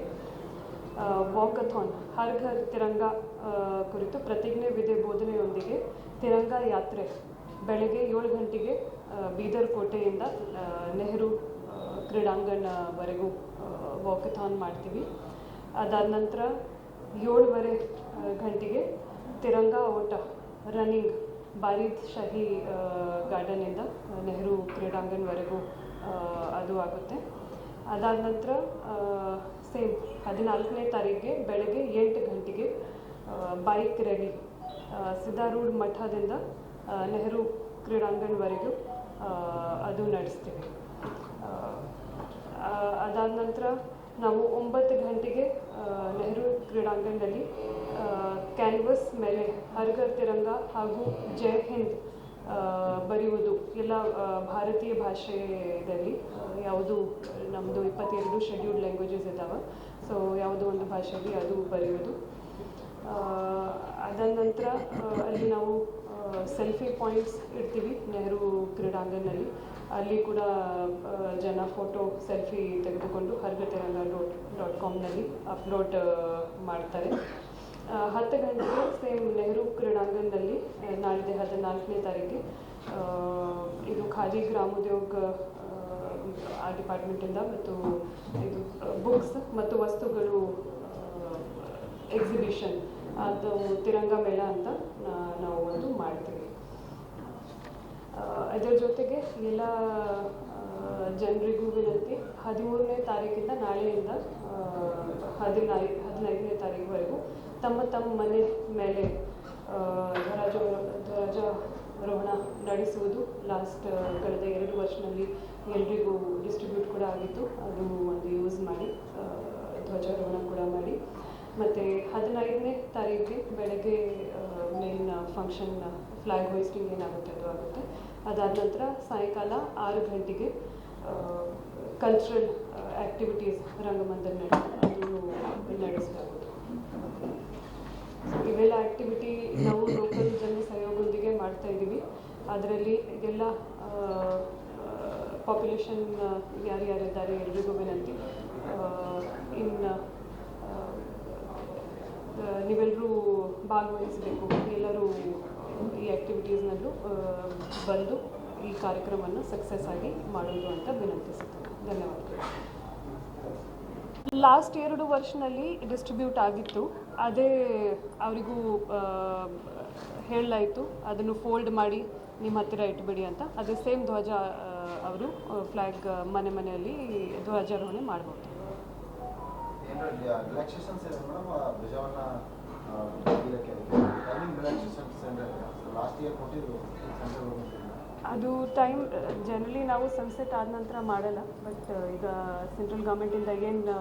ವಾಕಥಾನ್ ಹರ್ ಘರ್ ತಿರಂಗ ಕುರಿತು ಪ್ರತಿಜ್ಞೆ ವಿಧಿ ಬೋಧನೆಯೊಂದಿಗೆ ತಿರಂಗ ಯಾತ್ರೆ ಬೆಳಗ್ಗೆ ಏಳು ಗಂಟೆಗೆ ಬೀದರ್ ಕೋಟೆಯಿಂದ ನೆಹರು ಕ್ರೀಡಾಂಗಣವರೆಗೂ ವಾಕಥಾನ್ ಮಾಡ್ತೀವಿ. ಅದಾದ ನಂತರ ಏಳುವರೆ ಗಂಟೆಗೆ ತಿರಂಗ ಓಟ ರನ್ನಿಂಗ್ ಬಾರಿದ್ ಶಾಹಿ ಗಾರ್ಡನಿಂದ ನೆಹರು ಕ್ರೀಡಾಂಗಣವರೆಗೂ ಅದು ಆಗುತ್ತೆ. ಅದಾದ ನಂತರ ಸೇಮ್ ಹದಿನಾಲ್ಕನೇ ತಾರೀಕಿಗೆ ಬೆಳಗ್ಗೆ ಎಂಟು ಗಂಟೆಗೆ ಬೈಕ್ ರ್ಯಾಲಿ ಸಿದ್ದಾರೂಢ್ ಮಠದಿಂದ ನೆಹರು ಕ್ರೀಡಾಂಗಣವರೆಗೂ ಅದು ನಡೆಸ್ತೀವಿ. ಅದಾದ ನಂತರ ನಾವು ಒಂಬತ್ತು ಗಂಟೆಗೆ ನೆಹರು ಕ್ರೀಡಾಂಗಣದಲ್ಲಿ ಕ್ಯಾನ್ವಸ್ ಮೇಲೆ ಹರ್ಘರ್ ತಿರಂಗ ಹಾಗೂ ಜೈ ಹಿಂದ್ ಬರೆಯುವುದು. ಎಲ್ಲ ಭಾರತೀಯ ಭಾಷೆಯಲ್ಲಿ ಯಾವುದು ನಮ್ಮದು ಇಪ್ಪತ್ತೆರಡು ಶೆಡ್ಯೂಲ್ಡ್ ಲ್ಯಾಂಗ್ವೇಜಸ್ ಇದ್ದಾವೆ. ಸೊ ಯಾವುದೋ ಒಂದು ಭಾಷೆಯಲ್ಲಿ ಅದು ಬರೆಯುವುದು. ಅದಾದ ನಂತರ ಅಲ್ಲಿ ನಾವು ಸೆಲ್ಫಿ ಪಾಯಿಂಟ್ಸ್ ಇಡ್ತೀವಿ ನೆಹರು ಕ್ರೀಡಾಂಗಣದಲ್ಲಿ. ಅಲ್ಲಿ ಕೂಡ ಜನ ಫೋಟೋ ಸೆಲ್ಫಿ ತೆಗೆದುಕೊಂಡು ಹರ್ಗ ತೆರಂಗ ಡಾಟ್ ಡಾಟ್ ಕಾಮ್ನಲ್ಲಿ ಅಪ್ಲೋಡ್ ಮಾಡ್ತಾರೆ. ಹತ್ತು ಗಂಟೆಗೆ ಸೇಮ್ ನೆಹರು ಕ್ರೀಡಾಂಗಣದಲ್ಲಿ ನಾಳೆ ನಾಳಿದೆ ಹದಿನಾಲ್ಕನೇ ತಾರೀಕಿಗೆ ಇದು ಖಾದಿ ಗ್ರಾಮೋದ್ಯೋಗ, ಆ ಡಿಪಾರ್ಟ್ಮೆಂಟಿಂದ ಮತ್ತು ಇದು ಬುಕ್ಸ್ ಮತ್ತು ವಸ್ತುಗಳು ಎಕ್ಸಿಬಿಷನ್ ಅದು ತಿರಂಗ ಮೇಳ ಅಂತ ನಾವು ಒಂದು ಮಾಡ್ತೀವಿ. ಅದರ ಜೊತೆಗೆ ಎಲ್ಲ ಜನರಿಗೂ ವಿನಂತಿ. ಹದಿಮೂರನೇ ತಾರೀಕಿಂದ ನಾಳೆಯಿಂದ ಹದಿನೈದು ಹದಿನೈ, ಹದಿನೈದನೇ ತಾರೀಕುವರೆಗೂ ತಮ್ಮ ತಮ್ಮ ಮನೆ ಮೇಲೆ ಧ್ವರಾಜ ಧ್ವಜ ಧ್ವಜಾರೋಹಣ ನಡೆಸುವುದು ಲಾಸ್ಟ್ ಕಳೆದ ಎರಡು ವರ್ಷದಲ್ಲಿ ಎಲ್ರಿಗೂ ಡಿಸ್ಟ್ರಿಬ್ಯೂಟ್ ಕೂಡ ಆಗಿತ್ತು. ಅದು ಒಂದು ಯೂಸ್ ಮಾಡಿ ಧ್ವಜಾರೋಹಣ ಕೂಡ ಮಾಡಿ. ಮತ್ತು ಹದಿನೈದನೇ ತಾರೀಕಿಗೆ ಬೆಳಗ್ಗೆ ಮೇನ್ ಫಂಕ್ಷನ್ ಫ್ಲ್ಯಾಗ್ ಹೋಯಿಸ್ಟಿಂಗ್ ಏನಾಗುತ್ತೆ ಅದು ಆಗುತ್ತೆ. ಅದಾದ ನಂತರ ಸಾಯಂಕಾಲ ಆರು ಗಂಟೆಗೆ ಕಲ್ಚರಲ್ ಆ್ಯಕ್ಟಿವಿಟೀಸ್ ರಂಗಮಂದಿರ ಅದು ನಡೆಸಲಾಗುತ್ತೆ So, ಇವೆಲ್ಲ ಆ್ಯಕ್ಟಿವಿಟಿ ನಾವು ಲೋಕಲ್ ಜನ ಸಹಯೋಗದೊಂದಿಗೆ ಮಾಡ್ತಾ ಇದ್ದೀವಿ. ಅದರಲ್ಲಿ ಇದೆಲ್ಲ ಪಾಪ್ಯುಲೇಷನ್ ಯಾರ್ಯಾರಿದ್ದಾರೆ ಎಲ್ರಿಗೂ ವಿನಂತಿ. ಇನ್ನು ನೀವೆಲ್ಲರೂ ಭಾಗವಹಿಸಬೇಕು. ಎಲ್ಲರೂ ಈ ಆ್ಯಕ್ಟಿವಿಟೀಸ್ನಲ್ಲೂ ಬಂದು ಈ ಕಾರ್ಯಕ್ರಮವನ್ನು ಸಕ್ಸಸ್ ಆಗಿ ಮಾಡೋದು ಅಂತ ವಿನಂತಿಸುತ್ತೇನೆ. ಧನ್ಯವಾದಗಳು. ಲಾಸ್ಟ್ ಎರಡು ವರ್ಷನಲ್ಲಿ ಡಿಸ್ಟ್ರಿಬ್ಯೂಟ್ ಆಗಿತ್ತು. ಅದೇ ಅವರಿಗೂ ಹೇಳಲಾಯಿತು. ಅದನ್ನು ಫೋಲ್ಡ್ ಮಾಡಿ ನಿಮ್ಮ ಹತ್ತಿರ ಇಟ್ಬಿಡಿ ಅಂತ. ಅದೇ ಸೇಮ್ ಧ್ವಜ ಅವರು ಫ್ಲ್ಯಾಗ್ ಮನೆ ಮನೆಯಲ್ಲಿ ಧ್ವಜಾರೋಹಣೆ ಮಾಡ್ಬೋದು. ಅದು ಟೈಮ್ ಜನರಲಿ ನಾವು ಸನ್ಸೆಟ್ ಆದ ನಂತರ ಮಾಡಲ್ಲ ಬಟ್ ಈಗ ಸೆಂಟ್ರಲ್ ಗೌರ್ಮೆಂಟಿಂದ ಏನು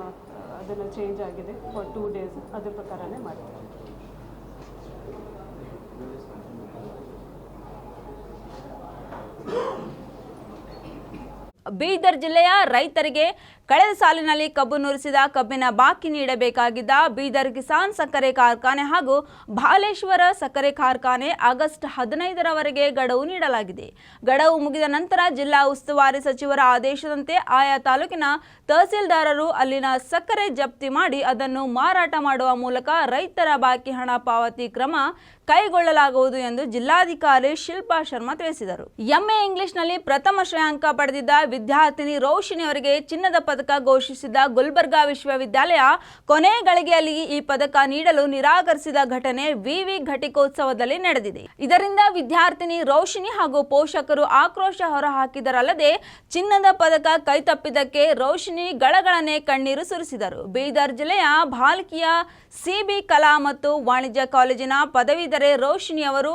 ಅದೆಲ್ಲ ಚೇಂಜ್ ಆಗಿದೆ ಫಾರ್ ಟೂ ಡೇಸ್ ಅದ್ರ ಪ್ರಕಾರನೇ ಮಾಡ್ತೀವಿ. ಬೀದರ್ ಜಿಲ್ಲೆಯ ರೈತರಿಗೆ ಕಳೆದ ಸಾಲಿನಲ್ಲಿ ಕಬ್ಬು ನುರಿಸಿದ, ಕಬ್ಬಿನ ಬಾಕಿ ನೀಡಬೇಕಾಗಿದ್ದ ಬೀದರ್ ಕಿಸಾನ್ ಸಕ್ಕರೆ ಕಾರ್ಖಾನೆ ಹಾಗೂ ಬಾಲೇಶ್ವರ ಸಕ್ಕರೆ ಕಾರ್ಖಾನೆ ಆಗಸ್ಟ್ ಹದಿನೈದರವರೆಗೆ ಗಡುವು ನೀಡಲಾಗಿದೆ. ಗಡುವು ಮುಗಿದ ನಂತರ ಜಿಲ್ಲಾ ಉಸ್ತುವಾರಿ ಸಚಿವರ ಆದೇಶದಂತೆ ಆಯಾ ತಾಲೂಕಿನ ತಹಸೀಲ್ದಾರರು ಅಲ್ಲಿನ ಸಕ್ಕರೆ ಜಪ್ತಿ ಮಾಡಿ ಅದನ್ನು ಮಾರಾಟ ಮಾಡುವ ಮೂಲಕ ರೈತರ ಬಾಕಿ ಹಣ ಪಾವತಿ ಕ್ರಮ ಕೈಗೊಳ್ಳಲಾಗುವುದು ಎಂದು ಜಿಲ್ಲಾಧಿಕಾರಿ ಶಿಲ್ಪಾ ಶರ್ಮಾ ತಿಳಿಸಿದರು. ಎಂಎ ಇಂಗ್ಲಿಷ್ನಲ್ಲಿ ಪ್ರಥಮ ಶ್ರೇಯಾಂಕ ಪಡೆದಿದ್ದ ವಿದ್ಯಾರ್ಥಿನಿ ರೋಶಿನಿ ಅವರಿಗೆ ಚಿನ್ನದ ಪದಕ ಘೋಷಿಸಿದ ಗುಲ್ಬರ್ಗಾ ವಿಶ್ವವಿದ್ಯಾಲಯ ಕೊನೆ ಗಳಿಗೆಯಲ್ಲಿ ಈ ಪದಕ ನೀಡಲು ನಿರಾಕರಿಸಿದ ಘಟನೆ ವಿವಿ ಘಟಿಕೋತ್ಸವದಲ್ಲಿ ನಡೆದಿದೆ. ಇದರಿಂದ ವಿದ್ಯಾರ್ಥಿನಿ ರೋಶಿನಿ ಹಾಗೂ ಪೋಷಕರು ಆಕ್ರೋಶ ಹೊರಹಾಕಿದರಲ್ಲದೆ ಚಿನ್ನದ ಪದಕ ಕೈತಪ್ಪಿದ್ದಕ್ಕೆ ರೋಶಿನಿ ಗಳಗಳನೆ ಕಣ್ಣೀರು ಸುರಿಸಿದರು. ಬೀದರ್ ಜಿಲ್ಲೆಯ ಭಾಲ್ಕಿಯ ಸಿಬಿ ಕಲಾ ಮತ್ತು ವಾಣಿಜ್ಯ ಕಾಲೇಜಿನ ಪದವೀಧರೆ ರೋಶಿನಿ ಅವರು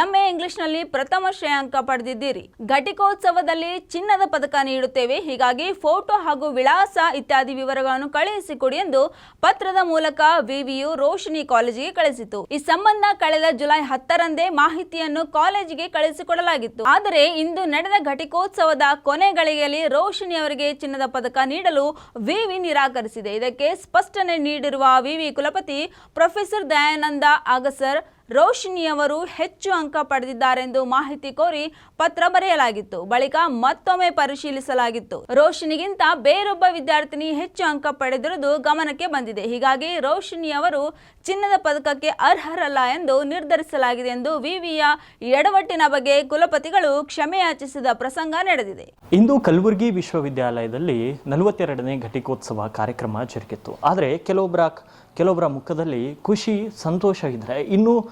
ಎಂಎ ಇಂಗ್ಲಿಷ್ನಲ್ಲಿ ಪ್ರಥಮ ಶ್ರೇಯಾಂಕ ಪಡೆದಿದ್ದೀರಿ. ಘಟಿಕೋತ್ಸವದಲ್ಲಿ ಚಿನ್ನದ ಪದಕ ನೀಡುತ್ತೇವೆ, ಹೀಗಾಗಿ ಫೋಟೋ ಹಾಗೂ ವಿಳಾಸ ಇತ್ಯಾದಿ ವಿವರಗಳನ್ನು ಕಳುಹಿಸಿಕೊಡಿ ಎಂದು ಪತ್ರದ ಮೂಲಕ ವಿವಿಯು ರೋಶಿನಿ ಕಾಲೇಜಿಗೆ ಕಳಿಸಿತು. ಈ ಸಂಬಂಧ ಕಳೆದ ಜುಲೈ ಹತ್ತರಂದೇ ಮಾಹಿತಿಯನ್ನು ಕಾಲೇಜಿಗೆ ಕಳುಹಿಸಿಕೊಡಲಾಗಿತ್ತು ಆದರೆ ಇಂದು ನಡೆದ ಘಟಿಕೋತ್ಸವದ ಕೊನೆ ಗಳಿಗೆಯಲ್ಲಿ ರೋಶಿನಿ ಅವರಿಗೆ ಚಿನ್ನದ ಪದಕ ನೀಡಲು ವಿವಿ ನಿರಾಕರಿಸಿದೆ. ಇದಕ್ಕೆ ಸ್ಪಷ್ಟನೆ ನೀಡಿರುವ ವಿವಿ ಕುಲಪತಿ ಪ್ರೊಫೆಸರ್ ದಯಾನಂದ ಅಗಸರ್ ರೋಶಿನಿಯವರು ಹೆಚ್ಚು ಅಂಕ ಪಡೆದಿದ್ದಾರೆಂದು ಮಾಹಿತಿ ಕೋರಿ ಪತ್ರ ಬರೆಯಲಾಗಿತ್ತು. ಬಳಿಕ ಮತ್ತೊಮ್ಮೆ ಪರಿಶೀಲಿಸಲಾಗಿತ್ತು. ರೋಶಿನಿಗಿಂತ ಬೇರೊಬ್ಬ ವಿದ್ಯಾರ್ಥಿನಿ ಹೆಚ್ಚು ಅಂಕ ಪಡೆದಿರುವುದು ಗಮನಕ್ಕೆ ಬಂದಿದೆ. ಹೀಗಾಗಿ ರೋಶಿನಿಯವರು ಚಿನ್ನದ ಪದಕಕ್ಕೆ ಅರ್ಹರಲ್ಲ ಎಂದು ನಿರ್ಧರಿಸಲಾಗಿದೆ ಎಂದು ವಿವಿಯ ಎಡವಟ್ಟಿನ ಬಗ್ಗೆ ಕುಲಪತಿಗಳು ಕ್ಷಮೆಯಾಚಿಸಿದ ಪ್ರಸಂಗ ನಡೆದಿದೆ. ಇಂದು ಕಲಬುರಗಿ ವಿಶ್ವವಿದ್ಯಾಲಯದಲ್ಲಿ ನಲವತ್ತೆರಡನೇ ಘಟಿಕೋತ್ಸವ ಕಾರ್ಯಕ್ರಮ ಜರುಗಿತ್ತು ಆದರೆ ಕೆಲವೊಬ್ಬರ ಕೆಲವೊಬ್ಬರ ಮುಖದಲ್ಲಿ ಖುಷಿ, ಸಂತೋಷ ಇದ್ದರೆ ಇನ್ನು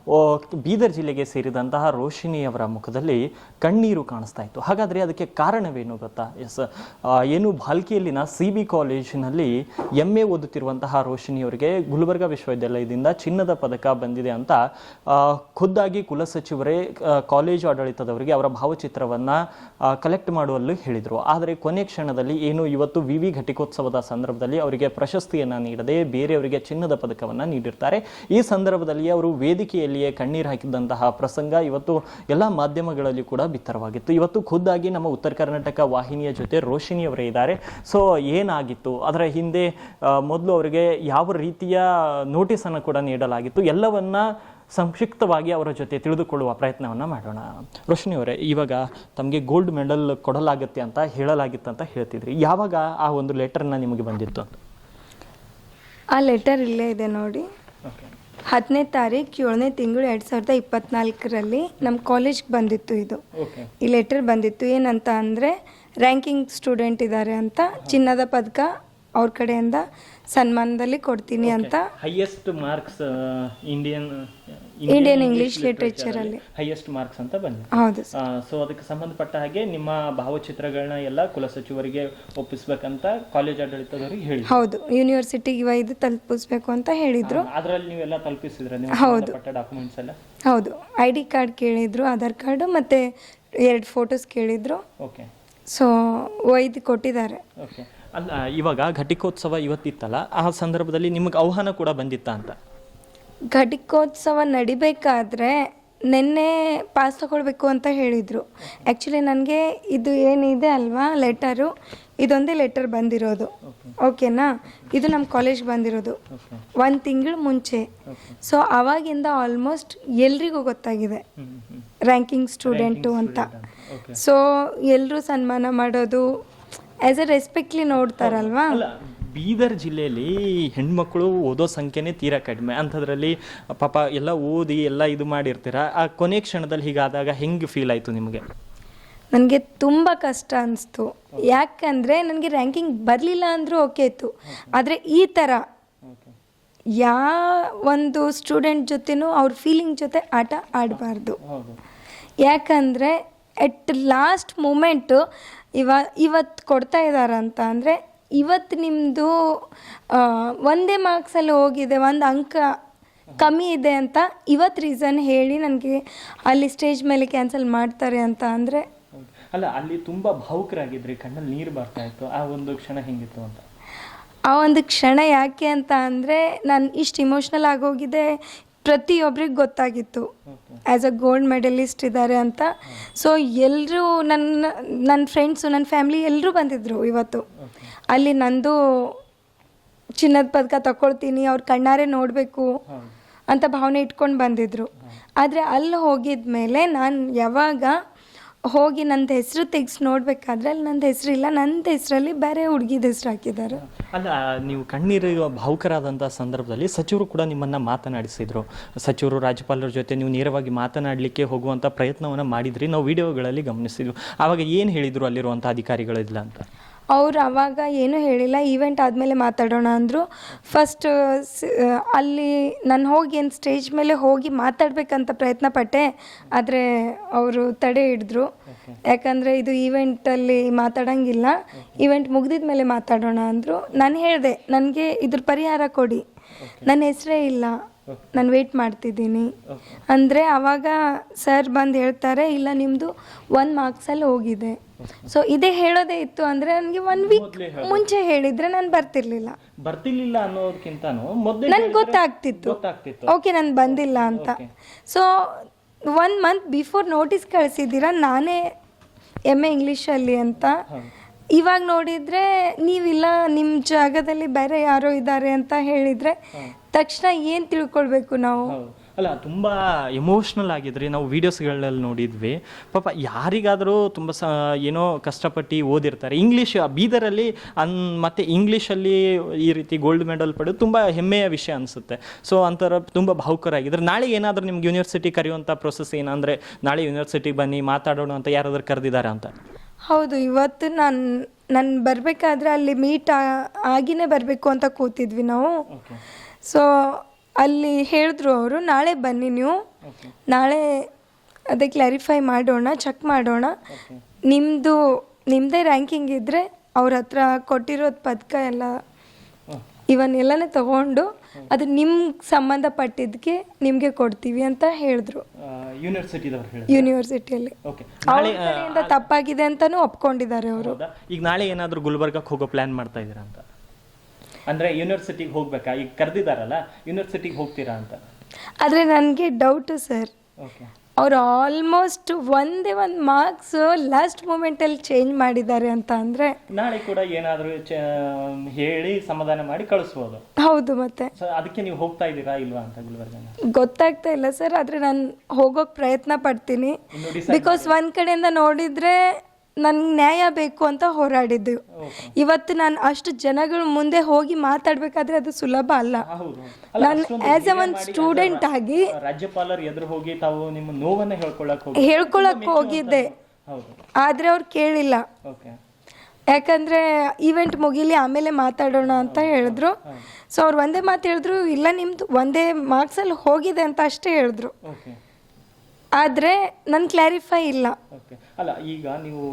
ಬೀದರ್ ಜಿಲ್ಲೆಗೆ ಸೇರಿದಂತಹ ರೋಶಿನಿ ಅವರ ಮುಖದಲ್ಲಿ ಕಣ್ಣೀರು ಕಾಣಿಸ್ತಾ ಇತ್ತು. ಹಾಗಾದರೆ ಅದಕ್ಕೆ ಕಾರಣವೇನು ಗೊತ್ತಾ? ಎಸ್ ಏನು ಭಾಲ್ಕಿಯಲ್ಲಿನ ಸಿ ಬಿ ಕಾಲೇಜಿನಲ್ಲಿ ಎಂ ಎ ಓದುತ್ತಿರುವಂತಹ ರೋಶಿನಿಯವರಿಗೆ ಗುಲ್ಬರ್ಗಾ ವಿಶ್ವವಿದ್ಯಾಲಯದಿಂದ ಚಿನ್ನದ ಪದಕ ಬಂದಿದೆ ಅಂತ ಖುದ್ದಾಗಿ ಕುಲಸಚಿವರೇ ಕಾಲೇಜು ಆಡಳಿತದವರಿಗೆ ಅವರ ಭಾವಚಿತ್ರವನ್ನು ಕಲೆಕ್ಟ್ ಮಾಡುವಲ್ಲೂ ಹೇಳಿದರು. ಆದರೆ ಕೊನೆ ಕ್ಷಣದಲ್ಲಿ ಏನು ಇವತ್ತು ವಿ ವಿ ಘಟಿಕೋತ್ಸವದ ಸಂದರ್ಭದಲ್ಲಿ ಅವರಿಗೆ ಪ್ರಶಸ್ತಿಯನ್ನು ನೀಡದೆ ಬೇರೆಯವರಿಗೆ ಚಿನ್ನದ ಪದಕವನ್ನು ನೀಡಿರ್ತಾರೆ. ಈ ಸಂದರ್ಭದಲ್ಲಿ ಅವರು ವೇದಿಕೆಯಲ್ಲಿಯೇ ಕಣ್ಣೀರು ಹಾಕಿದಂತಹ ಪ್ರಸಂಗ ಇವತ್ತು ಎಲ್ಲ ಮಾಧ್ಯಮಗಳಲ್ಲಿ ಕೂಡ ಬಿತ್ತರವಾಗಿತ್ತು. ಇವತ್ತು ಖುದ್ದಾಗಿ ನಮ್ಮ ಉತ್ತರ ಕರ್ನಾಟಕ ವಾಹಿನಿಯ ಜೊತೆ ರೋಶಿನಿ ಅವರೇ ಇದ್ದಾರೆ. ಸೊ ಏನಾಗಿತ್ತು? ಅದರ ಹಿಂದೆ ಮೊದಲು ಅವರಿಗೆ ಯಾವ ರೀತಿಯ ನೋಟಿಸನ್ನು ಕೂಡ ನೀಡಲಾಗಿತ್ತು? ಎಲ್ಲವನ್ನ ಸಂಕ್ಷಿಪ್ತವಾಗಿ ಅವರ ಜೊತೆ ತಿಳಿದುಕೊಳ್ಳುವ ಪ್ರಯತ್ನವನ್ನು ಮಾಡೋಣ. ರೋಶಿನಿ ಅವರೇ ಇವಾಗ ತಮಗೆ ಗೋಲ್ಡ್ ಮೆಡಲ್ ಕೊಡಲಾಗುತ್ತೆ ಅಂತ ಹೇಳಲಾಗಿತ್ತು ಅಂತ ಹೇಳ್ತಿದ್ರಿ. ಯಾವಾಗ ಆ ಒಂದು ಲೆಟರ್ನ ನಿಮಗೆ ಬಂದಿತ್ತು ಆ ಲೆಟರ್ ಇಲ್ಲೇ ಇದೆ ನೋಡಿ. ಓಕೆ ಹತ್ತನೇ ತಾರೀಕು ಏಳನೇ ತಿಂಗಳು ಎರಡು ಸಾವಿರದ ಇಪ್ಪತ್ನಾಲ್ಕರಲ್ಲಿ ನಮ್ಮ ಕಾಲೇಜ್ಗೆ ಬಂದಿತ್ತು ಇದು. ಈ ಲೆಟರ್ ಬಂದಿತ್ತು. ಏನಂತ ಅಂದರೆ ರ್ಯಾಂಕಿಂಗ್ ಸ್ಟೂಡೆಂಟ್ ಇದ್ದಾರೆ ಅಂತ ಚಿನ್ನದ ಪದಕ ಅವ್ರ ಕಡೆಯಿಂದ ಸನ್ಮಾನದಲ್ಲಿ ಕೊಡ್ತೀನಿ ಅಂತ. Highest marks Indian Indian English ಲಿಟ್ರೇಚರಲ್ಲಿ highest marks ಅಂತ ಬಂದಿದೆ. ಹೌದು ಸರ್. ಸೊ ಅದಕ್ಕೆ ಸಂಬಂಧಪಟ್ಟ ಹಾಗೆ ನಿಮ್ಮ ಭಾವಚಿತ್ರಗಳನ್ನ ಎಲ್ಲ ಕುಲಸಚಿವರಿಗೆ ಒಪ್ಪಿಸಬೇಕಂತ ಕಾಲೇಜ್ ಆಡಳಿತದವರಿಗೆ ಹೇಳಿ ಹೌದು ಯೂನಿವರ್ಸಿಟಿಗೆ ಇದು ತಲುಪಿಸ್ಬೇಕು ಅಂತ ಹೇಳಿದ್ರು. ಅದರಲ್ಲಿ ನೀವೆಲ್ಲ ತಲುಪಿಸಿದ್ರೆ ನೀವು ಹೌದು. ಸಂಬಂಧಪಟ್ಟ ಡಾಕ್ಯುಮೆಂಟ್ಸ್ ಎಲ್ಲ? ಹೌದು ಐ ಡಿ ಕಾರ್ಡ್ ಕೇಳಿದ್ರು ಆಧಾರ್ ಕಾರ್ಡ್ ಮತ್ತೆ ಎರಡು ಫೋಟೋಸ್ ಕೇಳಿದ್ರು. ಓಕೆ ಸೊ ಒಯ್ದು ಕೊಟ್ಟಿದ್ದಾರೆ. ಓಕೆ ಅಲ್ಲ ಇವಾಗ ಘಟಿಕೋತ್ಸವ ಇವತ್ತಿತ್ತಲ್ಲ ಆ ಸಂದರ್ಭದಲ್ಲಿ ನಿಮಗೆ ಆಹ್ವಾನ ಕೂಡ ಬಂದಿತ್ತ ಅಂತ? ಘಟಿಕೋತ್ಸವ ನಡಿಬೇಕಾದ್ರೆ ನಿನ್ನೆ ಪಾಸ್ ತಗೊಳ್ಬೇಕು ಅಂತ ಹೇಳಿದರು. ಆ್ಯಕ್ಚುಲಿ ನನಗೆ ಇದು ಏನಿದೆ ಅಲ್ವಾ ಲೆಟರು? ಇದೊಂದೇ ಲೆಟರ್ ಬಂದಿರೋದು. ಓಕೆನಾ? ಇದು ನಮ್ಮ ಕಾಲೇಜ್ ಬಂದಿರೋದು. ಒಂದು ತಿಂಗಳು ಮುಂಚೆ. ಸೊ ಅವಾಗಿಂದ ಆಲ್ಮೋಸ್ಟ್ ಎಲ್ರಿಗೂ ಗೊತ್ತಾಗಿದೆ. ರ್ಯಾಂಕಿಂಗ್ ಸ್ಟೂಡೆಂಟು ಅಂತ. ಸೊ ಎಲ್ಲರೂ ಸನ್ಮಾನ ಮಾಡೋದು ಆ್ಯಸ್ ಎ ರೆಸ್ಪೆಕ್ಟ್ಲಿ ನೋಡ್ತಾರಲ್ವಾ? ಬೀದರ್ ಜಿಲ್ಲೆಯಲ್ಲಿ ಹೆಣ್ಮಕ್ಳು ಓದೋ ಸಂಖ್ಯೆನೇ ತೀರಾ ಕಡಿಮೆ. ಅಂಥದ್ರಲ್ಲಿ ಪಾಪ ಎಲ್ಲ ಓದಿ ಎಲ್ಲ ಇದು ಮಾಡಿರ್ತೀರ? ಆ ಕೊನೆ ಕ್ಷಣದಲ್ಲಿ ಹೀಗಾದಾಗ ಹೆಂಗೆ ಫೀಲ್ ಆಯಿತು ನಿಮಗೆ? ನನಗೆ ತುಂಬ ಕಷ್ಟ ಅನಿಸ್ತು. ಯಾಕಂದರೆ ನನಗೆ ರ್ಯಾಂಕಿಂಗ್ ಬರಲಿಲ್ಲ ಅಂದರೂ ಓಕೆ ಇತ್ತು. ಆದರೆ ಈ ಥರ ಯಾವ ಒಂದು ಸ್ಟೂಡೆಂಟ್ ಜೊತೆನೂ ಅವ್ರ ಫೀಲಿಂಗ್ ಜೊತೆ ಆಟ ಆಡಬಾರ್ದು. ಯಾಕಂದರೆ ಎಟ್ ಲಾಸ್ಟ್ ಮೂಮೆಂಟು ಇವ ಇವತ್ತು ಕೊಡ್ತಾ ಇದ್ದಾರಂತ ಅಂದರೆ ಇವತ್ತು ನಿಮ್ಮದು ಒಂದೇ ಮಾರ್ಕ್ಸಲ್ಲಿ ಹೋಗಿದೆ ಒಂದು ಅಂಕ ಕಮ್ಮಿ ಇದೆ ಅಂತ ಇವತ್ತು ರೀಸನ್ ಹೇಳಿ ನನಗೆ ಅಲ್ಲಿ ಸ್ಟೇಜ್ ಮೇಲೆ ಕ್ಯಾನ್ಸಲ್ ಮಾಡ್ತಾರೆ ಅಂತ ಅಂದರೆ ಅಲ್ಲ ಅಲ್ಲಿ ತುಂಬ ಭಾವುಕರಾಗಿದ್ರಿ ಕಣ್ಣಲ್ಲಿ ನೀರು ಬರ್ತಾ ಇತ್ತು. ಆ ಒಂದು ಕ್ಷಣ ಹೆಂಗಿತ್ತು ಅಂತ? ಆ ಒಂದು ಕ್ಷಣ ಯಾಕೆ ಅಂತ ಅಂದರೆ ನಾನು ಇಷ್ಟು ಇಮೋಷ್ನಲ್ ಆಗೋಗಿದೆ ಪ್ರತಿಯೊಬ್ಬರಿಗೆ ಗೊತ್ತಾಗಿತ್ತು. ಆ್ಯಸ್ ಅ ಗೋಲ್ಡ್ ಮೆಡಲಿಸ್ಟ್ ಇದ್ದಾರೆ ಅಂತ. ಸೊ ಎಲ್ಲರೂ ನನ್ನ ನನ್ನ ಫ್ರೆಂಡ್ಸು ನನ್ನ ಫ್ಯಾಮ್ಲಿ ಎಲ್ಲರೂ ಬಂದಿದ್ದರು ಇವತ್ತು. ಅಲ್ಲಿ ನಂದು ಚಿನ್ನದ ಪದಕ ತಗೊಳ್ತೀನಿ ಅವ್ರ ಕಣ್ಣಾರೆ ನೋಡಬೇಕು ಅಂತ ಭಾವನೆ ಇಟ್ಕೊಂಡು ಬಂದಿದ್ರು. ಆದರೆ ಅಲ್ಲಿ ಹೋಗಿದ ಮೇಲೆ ನಾನು ಯಾವಾಗ ಹೋಗಿ ನಂದು ಹೆಸರು ತೆಗ್ಸಿ ನೋಡಬೇಕಾದ್ರೆ ಅಲ್ಲಿ ನಂದು ಇಲ್ಲ ನಂದು ಹೆಸರಲ್ಲಿ ಬೇರೆ ಹುಡುಗಿದ ಹೆಸರು ಹಾಕಿದ್ದಾರೆ ಅಲ್ಲ ನೀವು ಕಣ್ಣೀರು ಭಾವುಕರಾದಂಥ ಸಂದರ್ಭದಲ್ಲಿ ಸಚಿವರು ಕೂಡ ನಿಮ್ಮನ್ನು ಮಾತನಾಡಿಸಿದ್ರು. ಸಚಿವರು ರಾಜ್ಯಪಾಲರ ಜೊತೆ ನೀವು ನೇರವಾಗಿ ಮಾತನಾಡಲಿಕ್ಕೆ ಹೋಗುವಂಥ ಪ್ರಯತ್ನವನ್ನು ಮಾಡಿದ್ರಿ. ನಾವು ವಿಡಿಯೋಗಳಲ್ಲಿ ಗಮನಿಸಿದ್ವಿ. ಆವಾಗ ಏನು ಹೇಳಿದರು ಅಲ್ಲಿರುವಂಥ ಅಧಿಕಾರಿಗಳಿಲ್ಲ ಅಂತ? ಅವ್ರು ಅವಾಗ ಏನೂ ಹೇಳಿಲ್ಲ ಈವೆಂಟ್ ಆದಮೇಲೆ ಮಾತಾಡೋಣ ಅಂದರು. ಫಸ್ಟ್ ಅಲ್ಲಿ ನಾನು ಹೋಗಿ ಏನು ಸ್ಟೇಜ್ ಮೇಲೆ ಹೋಗಿ ಮಾತಾಡಬೇಕಂತ ಪ್ರಯತ್ನ ಪಟ್ಟೆ, ಆದರೆ ಅವರು ತಡೆ ಹಿಡಿದ್ರು. ಯಾಕಂದರೆ ಇದು ಈವೆಂಟಲ್ಲಿ ಮಾತಾಡೋಂಗಿಲ್ಲ. ಈವೆಂಟ್ ಮುಗ್ದಿದ ಮೇಲೆ ಮಾತಾಡೋಣ ಅಂದರು. ನಾನು ಹೇಳಿದೆ, ನನಗೆ ಇದ್ರ ಪರಿಹಾರ ಕೊಡಿ. ನನ್ನ ಹೆಸರೇ ಇಲ್ಲ. ನಾನು ವೆಯ್ಟ್ ಮಾಡ್ತಿದ್ದೀನಿ. ಅಂದರೆ ಅವಾಗ ಸರ್ ಬಂದು ಹೇಳ್ತಾರೆ, ಇಲ್ಲ ನಿಮ್ಮದು ಒಂದು ಮಾರ್ಕ್ಸಲ್ಲಿ ಹೋಗಿದೆ. ಸೊ ಇದೇ ಹೇಳೋದೇ ಇತ್ತು ಅಂದ್ರೆ ನನಗೆ ಒನ್ ವೀಕ್ ಮುಂಚೆ ಹೇಳಿದ್ರೆ ನಾನು ಬರ್ತಿರ್ಲಿಲ್ಲ. ಬರ್ತಿರ್ಲಿಲ್ಲ ಅನ್ನೋದಕ್ಕಿಂತ ಮೊದಲೇ ನನ್ಗೆ ಗೊತ್ತಾಗ್ತಿತ್ತು. ಗೊತ್ತಾಗ್ತಿತ್ತು. ಓಕೆ ನಾನು ಬಂದಿಲ್ಲ ಅಂತ. So one month before notice ಕಳಿಸಿದ್ದೀರಾ? ನಾನೇ ಎಂ ಎ ಇಂಗ್ಲೀಷಲ್ಲಿ ಅಂತ. ಇವಾಗ ನೋಡಿದರೆ ನೀವಿಲ್ಲ ನಿಮ್ಮ ಜಾಗದಲ್ಲಿ ಬೇರೆ ಯಾರೋ ಇದ್ದಾರೆ ಅಂತ ಹೇಳಿದರೆ ತಕ್ಷಣ ಏನು ತಿಳ್ಕೊಳ್ಬೇಕು ನಾವು? ಹೌದು. ಅಲ್ಲ ತುಂಬ ಎಮೋಷ್ನಲ್ ಆಗಿದ್ರಿ. ನಾವು ವೀಡಿಯೋಸ್ಗಳಲ್ಲಿ ನೋಡಿದ್ವಿ. ಪಾಪ ಯಾರಿಗಾದರೂ ತುಂಬ ಸ ಏನೋ ಕಷ್ಟಪಟ್ಟು ಓದಿರ್ತಾರೆ. ಇಂಗ್ಲೀಷ್ ಬೀದರಲ್ಲಿ ಅನ್ ಮತ್ತು ಇಂಗ್ಲೀಷಲ್ಲಿ ಈ ರೀತಿ ಗೋಲ್ಡ್ ಮೆಡಲ್ ಪಡೆದು ತುಂಬ ಹೆಮ್ಮೆಯ ವಿಷಯ ಅನಿಸುತ್ತೆ. ಸೊ ಅಂಥರ ತುಂಬ ಭಾವುಕರಾಗಿದ್ದಾರೆ. ನಾಳೆ ಏನಾದರೂ ನಿಮ್ಗೆ ಯೂನಿವರ್ಸಿಟಿ ಕರೆಯುವಂಥ ಪ್ರೊಸೆಸ್ ಏನಂದರೆ ನಾಳೆ ಯೂನಿವರ್ಸಿಟಿಗೆ ಬನ್ನಿ ಮಾತಾಡೋಣ ಅಂತ ಯಾರಾದರೂ ಕರೆದಿದ್ದಾರೆ ಅಂತ? ಹೌದು ಇವತ್ತು ನಾನು ನಾನು ಬರಬೇಕಾದ್ರೆ ಅಲ್ಲಿ ಮೀಟ್ ಆಗಿನೇ ಬರಬೇಕು ಅಂತ ಕೂತಿದ್ವಿ ನಾವು. ಸೊ ಅಲ್ಲಿ ಹೇಳಿದ್ರು ಅವರು ನಾಳೆ ಬನ್ನಿ ನೀವು. ನಾಳೆ ಅದೇ ಕ್ಲಾರಿಫೈ ಮಾಡೋಣ ಚೆಕ್ ಮಾಡೋಣ. ನಿಮ್ಮದು ನಿಮ್ಮದೇ ರ್ಯಾಂಕಿಂಗ್ ಇದ್ದರೆ ಅವ್ರ ಹತ್ರ ಕೊಟ್ಟಿರೋದು ಪದಕ ಎಲ್ಲ ಇವನ್ನೆಲ್ಲನೇ ತಗೊಂಡು ಅದು ನಿಮ್ಗೆ ಸಂಬಂಧಪಟ್ಟಿದ್ದಕ್ಕೆ ನಿಮಗೆ ಕೊಡ್ತೀವಿ ಅಂತ ಹೇಳಿದ್ರು. ಯೂನಿವರ್ಸಿಟಿಯಲ್ಲಿ ತಪ್ಪಾಗಿದೆ ಅಂತಾನು ಒಪ್ಕೊಂಡಿದ್ದಾರೆ ಅವರು. ಈಗ ನಾಳೆ ಏನಾದರೂ ಗುಲ್ಬರ್ಗಕ್ಕೆ ಹೋಗೋ ಪ್ಲಾನ್ ಮಾಡ್ತಾ ಇದ್ದೀರಾ ಅಂತ. ಅಂದರೆ ಯೂನಿವರ್ಸಿಟಿಗೆ ಹೋಗ್ಬೇಕಾ? ಈಗ ಕರೆದಿದ್ದಾರಲ್ಲ ಯೂನಿವರ್ಸಿಟಿಗೆ ಹೋಗ್ತೀರಾ ಅಂತ. ಆದರೆ ನನಗೆ ಡೌಟು ಸರ್ ಓಕೆ ಅವ್ರು ಆಲ್ಮೋಸ್ಟ್ ಒಂದೇ ಒಂದು ಮಾರ್ಕ್ಸ್ ಲಾಸ್ಟ್ ಮೂಮೆಂಟಲ್ಲಿ ಚೇಂಜ್ ಮಾಡಿದ್ದಾರೆ ಅಂತ ಅಂದರೆ ನಾಳೆ ಕೂಡ ಏನಾದರೂ ಹೇಳಿ ಸಮಾಧಾನ ಮಾಡಿ ಕಳಿಸ್ಬೋದು. ಹೌದು ಮತ್ತೆ. ಸೊ ಅದಕ್ಕೆ ನೀವು ಹೋಗ್ತಾ ಇದ್ದೀರಾ ಇಲ್ವಾ ಅಂತ ಗುಲ್ಬರ್ಗನ? ಗೊತ್ತಾಗ್ತಾ ಇಲ್ಲ ಸರ್ ಆದರೆ ನಾನು ಹೋಗೋಕೆ ಪ್ರಯತ್ನ ಪಡ್ತೀನಿ. ಬಿಕಾಸ್ ಒಂದು ಕಡೆಯಿಂದ ನೋಡಿದರೆ ನನ್ಗೆ ನ್ಯಾಯ ಬೇಕು ಅಂತ ಹೋರಾಡಿದ್ದು. ಇವತ್ತು ನಾನು ಅಷ್ಟು ಜನಗಳ ಮುಂದೆ ಹೋಗಿ ಮಾತಾಡಬೇಕಾದ್ರೆ ಅದು ಸುಲಭ ಅಲ್ಲ. ನಾನು ಆಸ್ ಎ ಒನ್ ಸ್ಟೂಡೆಂಟ್ ಆಗಿ ರಾಜ್ಯಪಾಲರು ಎದುರು ಹೋಗಿ ತಾವು ನಿಮ್ಮ ನೋವನ್ನ ಹೇಳ್ಕೊಳಕ್ ಹೇಳ್ಕೊಳಕ್ ಹೋಗಿದ್ದೆ. ಆದರೆ ಅವ್ರು ಕೇಳಿಲ್ಲ. ಯಾಕಂದ್ರೆ ಈವೆಂಟ್ ಮುಗಿಲಿ ಆಮೇಲೆ ಮಾತಾಡೋಣ ಅಂತ ಹೇಳಿದ್ರು. ಸೊ ಅವ್ರು ಒಂದೇ ಮಾತು ಹೇಳಿದ್ರು ಇಲ್ಲ ನಿಮ್ದು ಒಂದೇ ಮಾರ್ಕ್ಸಲ್ಲಿ ಹೋಗಿದೆ ಅಂತ ಅಷ್ಟೇ ಹೇಳಿದ್ರು. ಆದರೆ ನನ್ನ ಕ್ಲಾರಿಫೈ ಇಲ್ಲ. ಓಕೆ ಅಲ್ಲ ಈಗ ನೀವು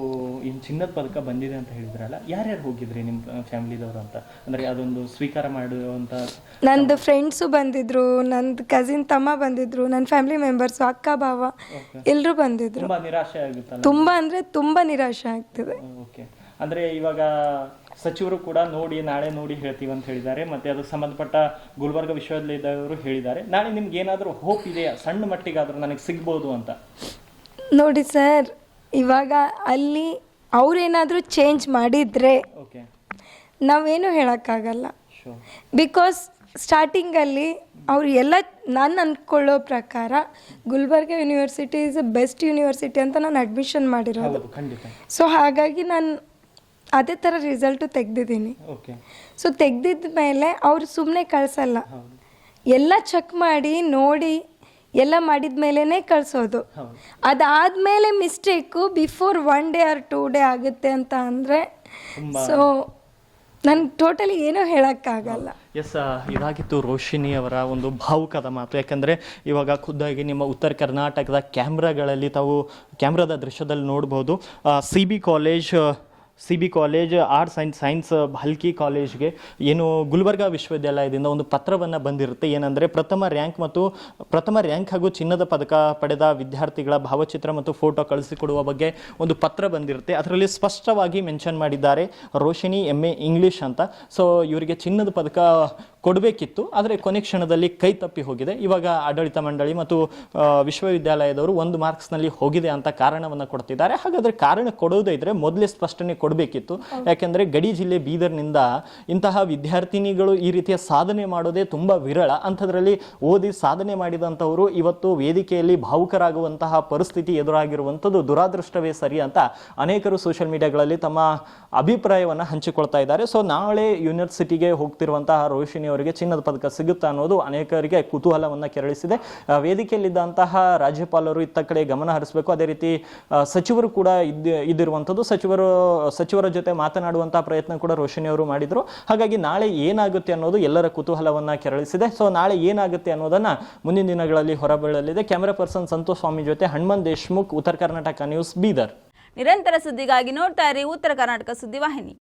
ಈ ಚಿನ್ನದ ಪದಕ ಬಂದಿದೆ ಅಂತ ಹೇಳಿದ್ರಲ್ಲ ಯಾರ್ಯಾರು ಹೋಗಿದ್ರಿ ನಿಮ್ಮ ಫ್ಯಾಮಿಲಿದವರು ಅಂತ? ಅಂದರೆ ಅದೊಂದು ಸ್ವೀಕಾರ ಮಾಡುವಂಥ ನಂದು ಫ್ರೆಂಡ್ಸು ಬಂದಿದ್ರು ನಂದು ಕಸಿನ್ ತಮ್ಮ ಬಂದಿದ್ರು ನನ್ನ ಫ್ಯಾಮಿಲಿ ಮೆಂಬರ್ಸು ಅಕ್ಕ ಭಾವ ಎಲ್ಲರೂ ಬಂದಿದ್ರು. ತುಂಬಾ ನಿರಾಶೆ ಆಗುತ್ತಲ್ಲ? ತುಂಬ ಅಂದರೆ ತುಂಬ ನಿರಾಶೆ ಆಗ್ತಿದೆ. ಓಕೆ ಅಂದರೆ ಇವಾಗ ಸಚಿವರು ಕೂಡ ನೋಡಿ ನಾಳೆ ನೋಡಿ ಹೇಳ್ತೀವಿ ಅಂತ ಹೇಳಿದ್ದಾರೆ. ಮತ್ತು ಅದಕ್ಕೆ ಸಂಬಂಧಪಟ್ಟ ಗುಲ್ಬರ್ಗ ವಿಶ್ವವಿದ್ಯಾಲಯದವರು ಹೇಳಿದ್ದಾರೆ. ನಾಳೆ ನಿಮ್ಗೆ ಏನಾದರೂ ಹೋಪ್ ಇದೆಯಾ? ಸಣ್ಣ ಮಟ್ಟಿಗಾದರೂ ನನಗೆ ಸಿಗ್ಬೋದು ಅಂತ. ನೋಡಿ ಸರ್ ಇವಾಗ ಅಲ್ಲಿ ಅವರೇನಾದರೂ ಚೇಂಜ್ ಮಾಡಿದರೆ ಓಕೆ ನಾವೇನು ಹೇಳೋಕ್ಕಾಗಲ್ಲ. ಬಿಕಾಸ್ ಸ್ಟಾರ್ಟಿಂಗಲ್ಲಿ ಅವ್ರು ಎಲ್ಲ ನಾನು ಅಂದ್ಕೊಳ್ಳೋ ಪ್ರಕಾರ Gulbarga university is a best university ಅಂತ ನಾನು ಅಡ್ಮಿಷನ್ ಮಾಡಿರೋದು. ಸೊ ಹಾಗಾಗಿ ನಾನು ಅದೇ ಥರ ರಿಸಲ್ಟು ತೆಗ್ದಿದ್ದೀನಿ. ಓಕೆ ಸೊ ತೆಗ್ದಿದ್ದ ಮೇಲೆ ಅವ್ರು ಸುಮ್ಮನೆ ಕಳಿಸಲ್ಲ. ಎಲ್ಲ ಚೆಕ್ ಮಾಡಿ ನೋಡಿ ಎಲ್ಲ ಮಾಡಿದ ಮೇಲೇ ಕಳಿಸೋದು. ಅದಾದಮೇಲೆ mistake before one day or two day ಆಗುತ್ತೆ ಅಂತ ಅಂದರೆ ಸೊ ನನ್ಗೆ ಟೋಟಲಿ ಏನೂ ಹೇಳೋಕ್ಕಾಗಲ್ಲ. ಎಸ್ ಇದಾಗಿತ್ತು ರೋಶಿನಿ ಅವರ ಒಂದು ಭಾವುಕದ ಮಾತು. ಯಾಕಂದರೆ ಇವಾಗ ಖುದ್ದಾಗಿ ನಿಮ್ಮ ಉತ್ತರ ಕರ್ನಾಟಕದ ಕ್ಯಾಮ್ರಾಗಳಲ್ಲಿ ತಾವು ಕ್ಯಾಮ್ರಾದ ದೃಶ್ಯದಲ್ಲಿ ನೋಡ್ಬೋದು. C B college C B college, arts and science, Halki ಕಾಲೇಜ್ಗೆ ಏನು ಗುಲ್ಬರ್ಗಾ ವಿಶ್ವವಿದ್ಯಾಲಯದಿಂದ ಒಂದು ಪತ್ರವನ್ನು ಬಂದಿರುತ್ತೆ. ಏನಂದರೆ, ಪ್ರಥಮ ರ್ಯಾಂಕ್ ಮತ್ತು ಪ್ರಥಮ ರ್ಯಾಂಕ್ ಹಾಗೂ ಚಿನ್ನದ ಪದಕ ಪಡೆದ ವಿದ್ಯಾರ್ಥಿಗಳ ಭಾವಚಿತ್ರ ಮತ್ತು ಫೋಟೋ ಕಳಿಸಿಕೊಡುವ ಬಗ್ಗೆ ಒಂದು ಪತ್ರ ಬಂದಿರುತ್ತೆ. ಅದರಲ್ಲಿ ಸ್ಪಷ್ಟವಾಗಿ ಮೆನ್ಷನ್ ಮಾಡಿದ್ದಾರೆ ರೋಶಿನಿ ಎಂ ಎ ಇಂಗ್ಲಿಷ್ ಅಂತ. ಸೊ ಇವರಿಗೆ ಚಿನ್ನದ ಪದಕ ಕೊಡಬೇಕಿತ್ತು, ಆದರೆ ಕೊನೆ ಕ್ಷಣದಲ್ಲಿ ಕೈ ತಪ್ಪಿ ಹೋಗಿದೆ. ಇವಾಗ ಆಡಳಿತ ಮಂಡಳಿ ಮತ್ತು ವಿಶ್ವವಿದ್ಯಾಲಯದವರು ಒಂದು ಮಾರ್ಕ್ಸ್ನಲ್ಲಿ ಹೋಗಿದೆ ಅಂತ ಕಾರಣವನ್ನು ಕೊಡ್ತಿದ್ದಾರೆ. ಹಾಗಾದರೆ ಕಾರಣ ಕೊಡೋದೇ ಇದ್ದರೆ ಮೊದಲೇ ಸ್ಪಷ್ಟನೆ ಕೊಡಬೇಕಿತ್ತು. ಯಾಕೆಂದರೆ ಗಡಿ ಜಿಲ್ಲೆ ಬೀದರ್ನಿಂದ ಇಂತಹ ವಿದ್ಯಾರ್ಥಿನಿಗಳು ಈ ರೀತಿಯ ಸಾಧನೆ ಮಾಡೋದೇ ತುಂಬ ವಿರಳ. ಅಂಥದ್ರಲ್ಲಿ ಓದಿ ಸಾಧನೆ ಮಾಡಿದಂಥವರು ಇವತ್ತು ವೇದಿಕೆಯಲ್ಲಿ ಭಾವುಕರಾಗುವಂತಹ ಪರಿಸ್ಥಿತಿ ಎದುರಾಗಿರುವಂಥದ್ದು ದುರಾದೃಷ್ಟವೇ ಸರಿ ಅಂತ ಅನೇಕರು ಸೋಷಿಯಲ್ ಮೀಡಿಯಾಗಳಲ್ಲಿ ತಮ್ಮ ಅಭಿಪ್ರಾಯವನ್ನು ಹಂಚಿಕೊಳ್ತಾ ಇದ್ದಾರೆ. ಸೊ, ನಾಳೆ ಯೂನಿವರ್ಸಿಟಿಗೆ ಹೋಗ್ತಿರುವಂತಹ ರೋಹಿಣಿ ಅವರಿಗೆ ಚಿನ್ನದ ಪದಕ ಸಿಗುತ್ತಾ ಅನ್ನೋದು ಅನೇಕರಿಗೆ ಕುತೂಹಲವನ್ನು ಕೆರಳಿಸಿದೆ. ವೇದಿಕೆಯಲ್ಲಿದ್ದಂತಹ ರಾಜ್ಯಪಾಲರು ಇತ್ತ ಕಡೆ ಗಮನ ಹರಿಸಬೇಕು. ಅದೇ ರೀತಿ ಸಚಿವರು ಕೂಡ ಇದ್ದ, ಇದ್ದಿರುವಂಥದ್ದು. ಸಚಿವರು ಸಚಿವರ ಜೊತೆ ಮಾತನಾಡುವಂತಹ ಪ್ರಯತ್ನ ಕೂಡ ರೋಶಿನಿ ಅವರು ಮಾಡಿದ್ರು. ಹಾಗಾಗಿ ನಾಳೆ ಏನಾಗುತ್ತೆ ಅನ್ನೋದು ಎಲ್ಲರ ಕುತೂಹಲವನ್ನ ಕೆರಳಿಸಿದೆ. ಸೊ ನಾಳೆ ಏನಾಗುತ್ತೆ ಅನ್ನೋದನ್ನ ಮುಂದಿನ ದಿನಗಳಲ್ಲಿ ಹೊರಬೀಳಲಿದೆ. ಕ್ಯಾಮೆರಾ ಪರ್ಸನ್ ಸಂತೋಷ್ ಸ್ವಾಮಿ ಜೊತೆ ಹಣಮನ್ ದೇಶ್ಮುಖ್, ಉತ್ತರ ಕರ್ನಾಟಕ ನ್ಯೂಸ್ ಬೀದರ್. ನಿರಂತರ ಸುದ್ದಿಗಾಗಿ ನೋಡ್ತಾ ಇರಿ ಉತ್ತರ ಕರ್ನಾಟಕ ಸುದ್ದಿವಾಹಿನಿ